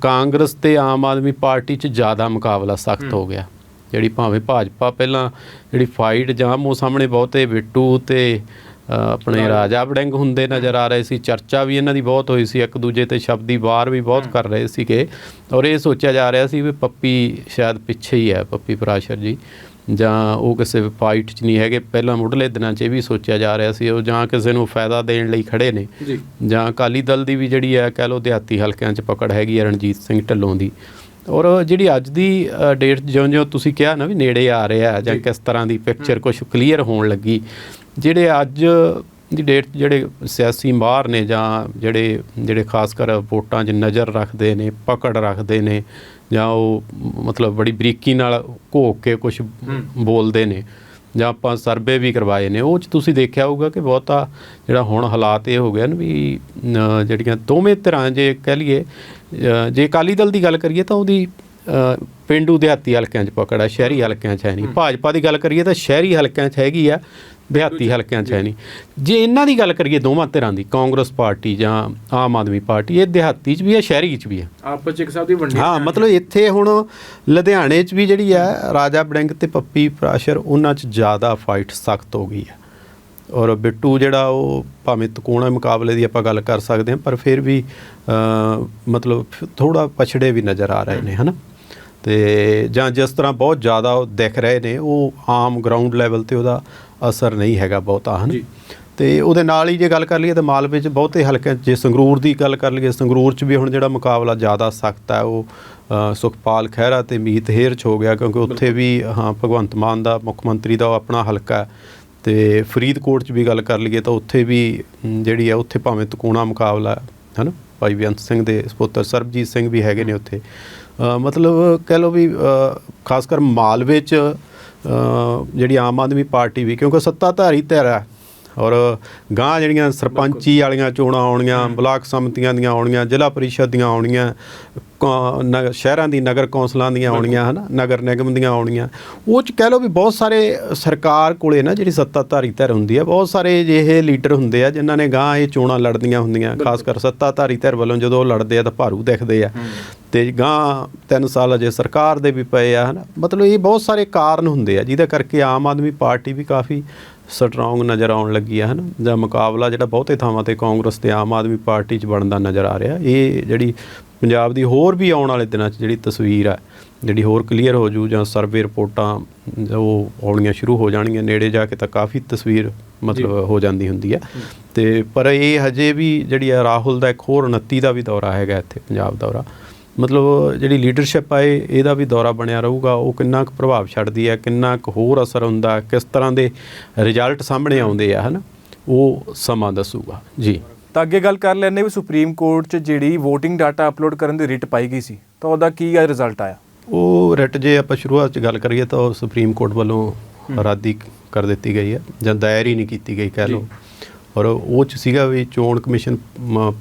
ਕਾਂਗਰਸ ਤੇ ਆਮ ਆਦਮੀ ਪਾਰਟੀ 'ਚ ਜ਼ਿਆਦਾ ਮੁਕਾਬਲਾ ਸਖਤ ਹੋ ਗਿਆ। ਜਿਹੜੀ ਭਾਵੇਂ ਭਾਜਪਾ ਪਹਿਲਾਂ ਜਿਹੜੀ ਫਾਈਟ ਜਾਂ ਮੋ ਸਾਹਮਣੇ ਬਹੁਤੇ ਬਿੱਟੂ ਤੇ ਆਪਣੇ ਰਾਜਾ ਵੜਿੰਗ ਹੁੰਦੇ ਨਜ਼ਰ ਆ ਰਹੇ ਸੀ ਚਰਚਾ ਵੀ ਇਹਨਾਂ ਦੀ ਬਹੁਤ ਹੋਈ ਸੀ ਇੱਕ ਦੂਜੇ ਤੇ ਸ਼ਬਦੀ ਵਾਰ ਵੀ ਬਹੁਤ ਕਰ ਰਹੇ ਸੀਗੇ। ਔਰ ਇਹ ਸੋਚਿਆ ਜਾ ਰਿਹਾ ਸੀ ਵੀ ਪੱਪੀ ਸ਼ਾਇਦ ਪਿੱਛੇ ਹੀ ਹੈ ਪੱਪੀ ਪਰਾਸ਼ਰ ਜੀ। ਜਾਂ ਉਹ ਕਿਸੇ ਫਾਈਟ 'ਚ ਨਹੀਂ ਹੈਗੇ। ਪਹਿਲਾਂ ਮੁੱਢਲੇ ਦਿਨਾਂ 'ਚ ਇਹ ਵੀ ਸੋਚਿਆ ਜਾ ਰਿਹਾ ਸੀ ਉਹ ਜਾਂ ਕਿਸੇ ਨੂੰ ਫਾਇਦਾ ਦੇਣ ਲਈ ਖੜੇ ਨੇ ਜੀ। ਅਕਾਲੀ ਦਲ ਦੀ ਵੀ ਜਿਹੜੀ ਹੈ ਕਹਿ ਲਓ ਦਿਹਾਤੀ ਹਲਕਿਆਂ 'ਚ ਪਕੜ ਹੈਗੀ ਹੈ ਰਣਜੀਤ ਸਿੰਘ ਢੱਲੋਂ ਦੀ। ਔਰ ਜਿਹੜੀ ਅੱਜ ਦੀ ਡੇਟ ਜਿਉਂ-ਜਿਉਂ ਤੁਸੀਂ ਕਿਹਾ ਨਾ ਵੀ ਨੇੜੇ ਆ ਰਿਹਾ ਜਾਂ ਕਿਸ ਤਰ੍ਹਾਂ ਦੀ ਪਿਕਚਰ ਕੁਝ ਕਲੀਅਰ ਹੋਣ ਲੱਗੀ ਜਿਹੜੇ ਅੱਜ ਦੀ ਡੇਟ ਜਿਹੜੇ ਸਿਆਸੀ ਮਾਹਰ ਨੇ ਜਾਂ ਜਿਹੜੇ ਜਿਹੜੇ ਖਾਸ ਕਰ ਵੋਟਾਂ 'ਚ ਨਜ਼ਰ ਰੱਖਦੇ ਨੇ ਪਕੜ ਰੱਖਦੇ ਨੇ ਜਾਂ ਉਹ ਮਤਲਬ ਬੜੀ ਬਰੀਕੀ ਨਾਲ ਘੋਕ ਕੇ ਕੁਝ ਬੋਲਦੇ ਨੇ ਜਾਂ ਆਪਾਂ ਸਰਵੇ ਵੀ ਕਰਵਾਏ ਨੇ ਉਹ ਚ ਤੁਸੀਂ ਦੇਖਿਆ ਹੋਊਗਾ ਕਿ ਬਹੁਤਾ ਜਿਹੜਾ ਹੁਣ ਹਾਲਾਤ ਇਹ ਹੋ ਗਏ ਨੇ ਵੀ ਜਿਹੜੀਆਂ ਦੋਵੇਂ ਤਰ੍ਹਾਂ ਜੇ ਕਹਿ ਲਈਏ ਜੇ ਅਕਾਲੀ ਦਲ ਦੀ ਗੱਲ ਕਰੀਏ ਤਾਂ ਉਹਦੀ ਪਿੰਡੂ ਦਿਹਾਤੀ ਹਲਕਿਆਂ 'ਚ ਪਕੜ ਆ ਸ਼ਹਿਰੀ ਹਲਕਿਆਂ 'ਚ ਹੈ ਨਹੀਂ। ਭਾਜਪਾ ਦੀ ਗੱਲ ਕਰੀਏ ਤਾਂ ਸ਼ਹਿਰੀ ਹਲਕਿਆਂ 'ਚ ਹੈਗੀ ਆ ਦਿਹਾਤੀ ਹਲਕਿਆਂ 'ਚ ਹੈ ਨਹੀਂ। ਜੇ ਇਹਨਾਂ ਦੀ ਗੱਲ ਕਰੀਏ ਦੋਵਾਂ ਧਿਰਾਂ ਦੀ ਕਾਂਗਰਸ ਪਾਰਟੀ ਜਾਂ ਆਮ ਆਦਮੀ ਪਾਰਟੀ ਇਹ ਦਿਹਾਤੀ 'ਚ ਵੀ ਹੈ ਸ਼ਹਿਰੀ 'ਚ ਵੀ ਹੈ। ਆਪਸ ਚ ਇੱਕ ਸਾਹਿਬ ਦੀ ਵੰਡੀ ਹਾਂ ਮਤਲਬ ਇੱਥੇ ਹੁਣ ਲੁਧਿਆਣੇ 'ਚ ਵੀ ਜਿਹੜੀ ਹੈ ਰਾਜਾ ਬੜਿੰਗ ਤੇ ਪੱਪੀ ਪ੍ਰਾਸ਼ਰ ਉਹਨਾਂ 'ਚ ਜ਼ਿਆਦਾ ਫਾਈਟ ਸਖਤ ਹੋ ਗਈ ਹੈ। ਔਰ ਬਿੱਟੂ ਜਿਹੜਾ ਉਹ ਭਾਵੇਂ ਤਕੋਣਾ ਮੁਕਾਬਲੇ ਦੀ ਆਪਾਂ ਗੱਲ ਕਰ ਸਕਦੇ ਹਾਂ ਪਰ ਫਿਰ ਵੀ ਮਤਲਬ ਥੋੜਾ ਪਛੜੇ ਵੀ ਨਜ਼ਰ ਆ ਰਹੇ ਨੇ ਹਨਾ? ਤੇ ਜਾਂ ਜਿਸ ਤਰ੍ਹਾਂ ਬਹੁਤ ਜ਼ਿਆਦਾ ਉਹ ਦਿਖ ਰਹੇ ਨੇ ਉਹ ਆਮ ਗਰਾਊਂਡ ਲੈਵਲ ਤੇ ਉਹਦਾ ਅਸਰ ਨਹੀਂ ਹੈਗਾ ਬਹੁਤਾ ਹਨਾ। ਤੇ ਉਹਦੇ ਨਾਲ ਹੀ ਜੇ ਗੱਲ ਕਰ ਲਈਏ ਤਾਂ ਮਾਲਵੇ 'ਚ ਬਹੁਤੇ ਹਲਕਿਆਂ 'ਚ ਜੇ ਸੰਗਰੂਰ ਦੀ ਗੱਲ ਕਰ ਲਈਏ ਸੰਗਰੂਰ 'ਚ ਵੀ ਹੁਣ ਜਿਹੜਾ ਮੁਕਾਬਲਾ ਜ਼ਿਆਦਾ ਸਖਤ ਹੈ ਉਹ ਸੁਖਪਾਲ ਖਹਿਰਾ ਤੇ ਮੀਤ ਹੇਰ 'ਚ ਹੋ ਗਿਆ ਕਿਉਂਕਿ ਉੱਥੇ ਵੀ ਹਾਂ ਭਗਵੰਤ ਮਾਨ ਦਾ ਮੁੱਖ ਮੰਤਰੀ ਦਾ ਆਪਣਾ ਹਲਕਾ ਤੇ ਫਰੀਦਕੋਟ 'ਚ ਵੀ ਗੱਲ ਕਰ ਲਈਏ ਤਾਂ ਉੱਥੇ ਵੀ ਜਿਹੜੀ ਹੈ ਉੱਥੇ ਭਾਵੇਂ ਤਕੋਣਾ ਮੁਕਾਬਲਾ ਹੈ ਹਨਾ? ਭਾਈ ਬੇਅੰਤ ਸਿੰਘ ਦੇ ਸਪੁੱਤਰ ਸਰਬਜੀਤ ਸਿੰਘ ਵੀ ਹੈਗੇ ਨੇ ਉੱਥੇ। ਮਤਲਬ ਕਹਿ ਲਓ ਵੀ ਖਾਸ ਕਰ ਮਾਲਵੇ 'ਚ ਜਿਹੜੀ ਆਮ ਆਦਮੀ ਪਾਰਟੀ ਵੀ, ਕਿਉਂਕਿ ਸੱਤਾਧਾਰੀ ਧਿਰ ਹੈ ਔਰ ਗਾਂ ਜਿਹੜੀਆਂ ਸਰਪੰਚੀ ਵਾਲੀਆਂ ਚੋਣਾਂ ਆਉਣੀਆਂ, ਬਲਾਕ ਸਮਿਤੀਆਂ ਦੀਆਂ ਆਉਣੀਆਂ, ਜ਼ਿਲ੍ਹਾ ਪਰਿਸ਼ਦ ਦੀਆਂ ਆਉਣੀਆਂ ਸ਼ਹਿਰਾਂ ਦੀ ਨਗਰ ਕੌਂਸਲਾਂ ਦੀਆਂ ਆਉਣੀਆਂ ਹਨਾ? ਨਗਰ ਨਿਗਮ ਦੀਆਂ ਆਉਣੀਆਂ ਉਹ ਚ ਕਹਿ ਲਓ ਵੀ ਬਹੁਤ ਸਾਰੇ ਸਰਕਾਰ ਕੋਲੇ ਨਾ ਜਿਹੜੀ ਸੱਤਾਧਾਰੀ ਧਿਰ ਹੁੰਦੀ ਹੈ ਬਹੁਤ ਸਾਰੇ ਜਿਹੇ ਲੀਡਰ ਹੁੰਦੇ ਆ ਜਿਨ੍ਹਾਂ ਨੇ ਗਾਂ ਇਹ ਚੋਣਾਂ ਲੜਦੀਆਂ ਹੁੰਦੀਆਂ। ਖਾਸ ਕਰ ਸੱਤਾਧਾਰੀ ਧਿਰ ਵੱਲੋਂ ਜਦੋਂ ਉਹ ਲੜਦੇ ਆ ਤਾਂ ਭਾਰੂ ਦਿਖਦੇ ਆ। ਤੇ ਗਾਂ ਤਿੰਨ ਸਾਲ ਅਜੇ ਸਰਕਾਰ ਦੇ ਵੀ ਪਏ ਆ ਹਨਾ? ਮਤਲਬ ਇਹ ਬਹੁਤ ਸਾਰੇ ਕਾਰਨ ਹੁੰਦੇ ਆ ਜਿਹਦੇ ਕਰਕੇ ਆਮ ਆਦਮੀ ਪਾਰਟੀ ਵੀ ਕਾਫੀ ਸਟਰੋਂਗ ਨਜ਼ਰ ਆਉਣ ਲੱਗੀ ਆ ਹਨਾ? ਜਾਂ ਮੁਕਾਬਲਾ ਜਿਹੜਾ ਬਹੁਤੇ ਥਾਵਾਂ ਤੇ ਕਾਂਗਰਸ ਤੇ ਆਮ ਆਦਮੀ ਪਾਰਟੀ 'ਚ ਬਣਦਾ ਨਜ਼ਰ ਆ ਰਿਹਾ। ਇਹ ਜਿਹੜੀ ਪੰਜਾਬ ਦੀ ਹੋਰ ਵੀ ਆਉਣ ਵਾਲੇ ਦਿਨਾਂ 'ਚ ਜਿਹੜੀ ਤਸਵੀਰ ਆ ਜਿਹੜੀ ਹੋਰ ਕਲੀਅਰ ਹੋ ਜੂ ਜਾਂ ਸਰਵੇ ਰਿਪੋਰਟਾਂ ਉਹ ਆਉਣੀਆਂ ਸ਼ੁਰੂ ਹੋ ਜਾਣਗੀਆਂ ਨੇੜੇ ਜਾ ਕੇ ਤਾਂ ਕਾਫੀ ਤਸਵੀਰ ਮਤਲਬ ਹੋ ਜਾਂਦੀ ਹੁੰਦੀ ਆ। ਤੇ ਪਰ ਇਹ ਹਜੇ ਵੀ ਜਿਹੜੀ ਆ ਰਾਹੁਲ ਦਾ ਇੱਕ ਹੋਰ 29 ਦਾ ਵੀ ਦੌਰਾ ਹੈਗਾ ਇੱਥੇ ਪੰਜਾਬ ਦੌਰਾ। ਮਤਲਬ ਜਿਹੜੀ ਲੀਡਰਸ਼ਿਪ ਆ ਇਹ ਇਹਦਾ ਵੀ ਦੌਰਾ ਬਣਿਆ ਰਹੂਗਾ। ਉਹ ਕਿੰਨਾ ਕੁ ਪ੍ਰਭਾਵ ਛੱਡਦੀ ਹੈ ਕਿੰਨਾ ਕੁ ਹੋਰ ਅਸਰ ਹੁੰਦਾ ਕਿਸ ਤਰ੍ਹਾਂ ਦੇ ਰਿਜ਼ਲਟ ਸਾਹਮਣੇ ਆਉਂਦੇ ਆ ਹਨਾ? ਉਹ ਸਮਾਂ ਦੱਸੂਗਾ। ਜੀ। ਤਾਂ ਅੱਗੇ ਗੱਲ ਕਰ ਲੈਂਦੇ ਵੀ ਸੁਪਰੀਮ ਕੋਰਟ 'ਚ ਜਿਹੜੀ VOTING ਡਾਟਾ ਅਪਲੋਡ ਕਰਨ ਦੀ ਰਿਟ ਪਾਈ ਗਈ ਸੀ ਤਾਂ ਉਹਦਾ ਕੀ ਰਿਜ਼ਲਟ ਆਇਆ? ਉਹ ਰਿਟ ਜੇ ਆਪਾਂ ਸ਼ੁਰੂਆਤ ਚ ਗੱਲ ਕਰੀਏ ਤਾਂ ਉਹ ਸੁਪਰੀਮ ਕੋਰਟ ਵੱਲੋਂ ਰੱਦੀ ਕਰ ਦਿੱਤੀ ਗਈ ਹੈ ਜਾਂ ਦਾਇਰ ਹੀ ਨਹੀਂ ਕੀਤੀ ਗਈ ਕਹਿ ਲਓ। ਔਰ ਉਹ ਚ ਸੀਗਾ ਵੀ ਚੋਣ ਕਮਿਸ਼ਨ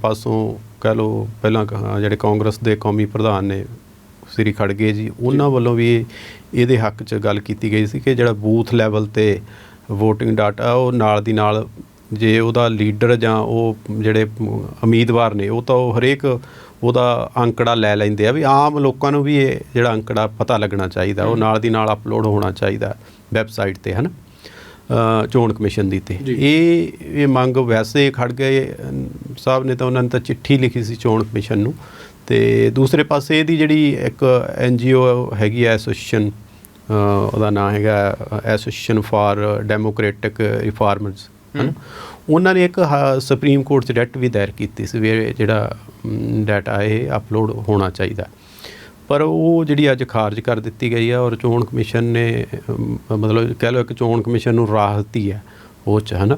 ਪਾਸੋਂ ਕਹਿ ਲਓ ਪਹਿਲਾਂ ਜਿਹੜੇ ਕਾਂਗਰਸ ਦੇ ਕੌਮੀ ਪ੍ਰਧਾਨ ਨੇ ਸ੍ਰੀ ਖੜਗੇ ਜੀ ਉਹਨਾਂ ਵੱਲੋਂ ਵੀ ਇਹ- ਇਹਦੇ ਹੱਕ 'ਚ ਗੱਲ ਕੀਤੀ ਗਈ ਸੀ ਕਿ ਜਿਹੜਾ ਬੂਥ ਲੈਵਲ ਤੇ VOTING ਡਾਟਾ ਉਹ ਨਾਲ ਦੀ ਨਾਲ ਜੇ ਉਹਦਾ ਲੀਡਰ ਜਾਂ ਉਹ ਜਿਹੜੇ ਉਮੀਦਵਾਰ ਨੇ ਉਹ ਤਾਂ ਉਹ ਹਰੇਕ ਉਹਦਾ ਅੰਕੜਾ ਲੈ ਲੈਂਦੇ ਆ ਵੀ ਆਮ ਲੋਕਾਂ ਨੂੰ ਵੀ ਇਹ ਜਿਹੜਾ ਅੰਕੜਾ ਪਤਾ ਲੱਗਣਾ ਚਾਹੀਦਾ ਉਹ ਨਾਲ ਦੀ ਨਾਲ ਅਪਲੋਡ ਹੋਣਾ ਚਾਹੀਦਾ ਵੈਬਸਾਈਟ ਤੇ ਹਨ? ਚੋਣ ਕਮਿਸ਼ਨ ਦੀ ਤੇ। ਇਹ ਇਹ ਮੰਗ ਵੈਸੇ ਖੜ ਗਏ ਸਾਹਿਬ ਨੇ ਤਾਂ ਉਹਨਾਂ ਨੇ ਤਾਂ ਚਿੱਠੀ ਲਿਖੀ ਸੀ ਚੋਣ ਕਮਿਸ਼ਨ ਨੂੰ। ਤੇ ਦੂਸਰੇ ਪਾਸੇ ਇਹਦੀ ਜਿਹੜੀ ਇੱਕ ਐਨਜੀਓ ਹੈਗੀ ਐ ਐਸੋਸੀਏਸ਼ਨ ਉਹਦਾ ਨਾਮ ਹੈਗਾ ਐਸੋਸੀਏਸ਼ਨ ਫਾਰ ਡੈਮੋਕ੍ਰੈਟਿਕ ਰਿਫਾਰਮਰਸ ਹਨ? ਉਹਨਾਂ ਨੇ ਇੱਕ ਸੁਪਰੀਮ ਕੋਰਟ 'ਚ ਡੈਟ ਵੀ ਦਾਇਰ ਕੀਤੀ ਸੀ ਵੀ ਜਿਹੜਾ ਡਾਟਾ ਇਹ ਅਪਲੋਡ ਹੋਣਾ ਚਾਹੀਦਾ। ਪਰ ਉਹ ਜਿਹੜੀ ਅੱਜ ਖਾਰਜ ਕਰ ਦਿੱਤੀ ਗਈ ਹੈ ਔਰ ਚੋਣ ਕਮਿਸ਼ਨ ਨੇ ਮਤਲਬ ਕਹਿ ਲਓ ਇੱਕ ਚੋਣ ਕਮਿਸ਼ਨ ਨੂੰ ਰਾਹਤ ਹੀ ਉਹ ਚ ਹੈ ਨਾ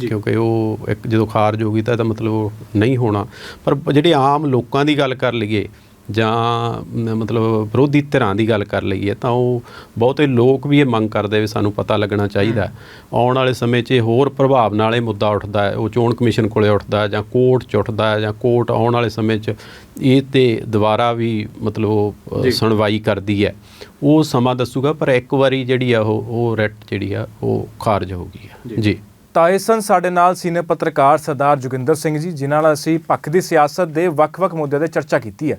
ਕਿਉਂਕਿ ਉਹ ਇੱਕ ਜਦੋਂ ਖਾਰਜ ਹੋ ਗਈ ਤਾਂ ਇਹਦਾ ਮਤਲਬ ਉਹ ਨਹੀਂ ਹੋਣਾ। ਪਰ ਜਿਹੜੇ ਆਮ ਲੋਕਾਂ ਦੀ ਗੱਲ ਕਰ ਲਈਏ ਜਾਂ ਮਤਲਬ ਵਿਰੋਧੀ ਧਿਰਾਂ ਦੀ ਗੱਲ ਕਰ ਲਈਏ ਤਾਂ ਉਹ ਬਹੁਤੇ ਲੋਕ ਵੀ ਇਹ ਮੰਗ ਕਰਦੇ ਵੀ ਸਾਨੂੰ ਪਤਾ ਲੱਗਣਾ ਚਾਹੀਦਾ। ਆਉਣ ਵਾਲੇ ਸਮੇਂ 'ਚ ਇਹ ਹੋਰ ਪ੍ਰਭਾਵ ਨਾਲ ਇਹ ਮੁੱਦਾ ਉੱਠਦਾ ਹੈ ਉਹ ਚੋਣ ਕਮਿਸ਼ਨ ਕੋਲੇ ਉੱਠਦਾ ਹੈ ਜਾਂ ਕੋਰਟ 'ਚ ਉੱਠਦਾ ਹੈ ਜਾਂ ਕੋਰਟ ਆਉਣ ਵਾਲੇ ਸਮੇਂ 'ਚ ਇਹ ਤੇ ਦੁਬਾਰਾ ਵੀ ਮਤਲਬ ਸੁਣਵਾਈ ਕਰਦੀ ਹੈ। ਉਹ ਸਮਾਂ ਦੱਸੂਗਾ ਪਰ ਇੱਕ ਵਾਰੀ ਜਿਹੜੀ ਆ ਉਹ ਉਹ ਰੈਟ ਜਿਹੜੀ ਆ ਉਹ ਖਾਰਜ ਹੋ ਗਈ ਹੈ ਜੀ। ਤਾਂ ਇਹ ਸਨ ਸਾਡੇ ਨਾਲ ਸੀਨੀਅਰ ਪੱਤਰਕਾਰ ਸਰਦਾਰ ਜੋਗਿੰਦਰ ਸਿੰਘ ਜੀ ਜਿਨ੍ਹਾਂ ਨਾਲ ਅਸੀਂ ਪੱਖ ਦੀ ਸਿਆਸਤ ਦੇ ਵੱਖ-ਵੱਖ ਮੁੱਦਿਆਂ ਤੇ ਚਰਚਾ ਕੀਤੀ ਹੈ।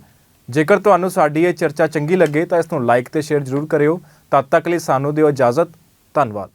ਜੇਕਰ ਤੁਹਾਨੂੰ ਸਾਡੀ ਇਹ ਚਰਚਾ ਚੰਗੀ ਲੱਗੇ ਤਾਂ ਇਸ ਨੂੰ ਲਾਈਕ ਤੇ ਸ਼ੇਅਰ ਜ਼ਰੂਰ ਕਰਿਓ। ਤਦ ਤੱਕ ਲਈ ਸਾਨੂੰ ਦਿਓ ਇਜਾਜ਼ਤ। ਧੰਨਵਾਦ।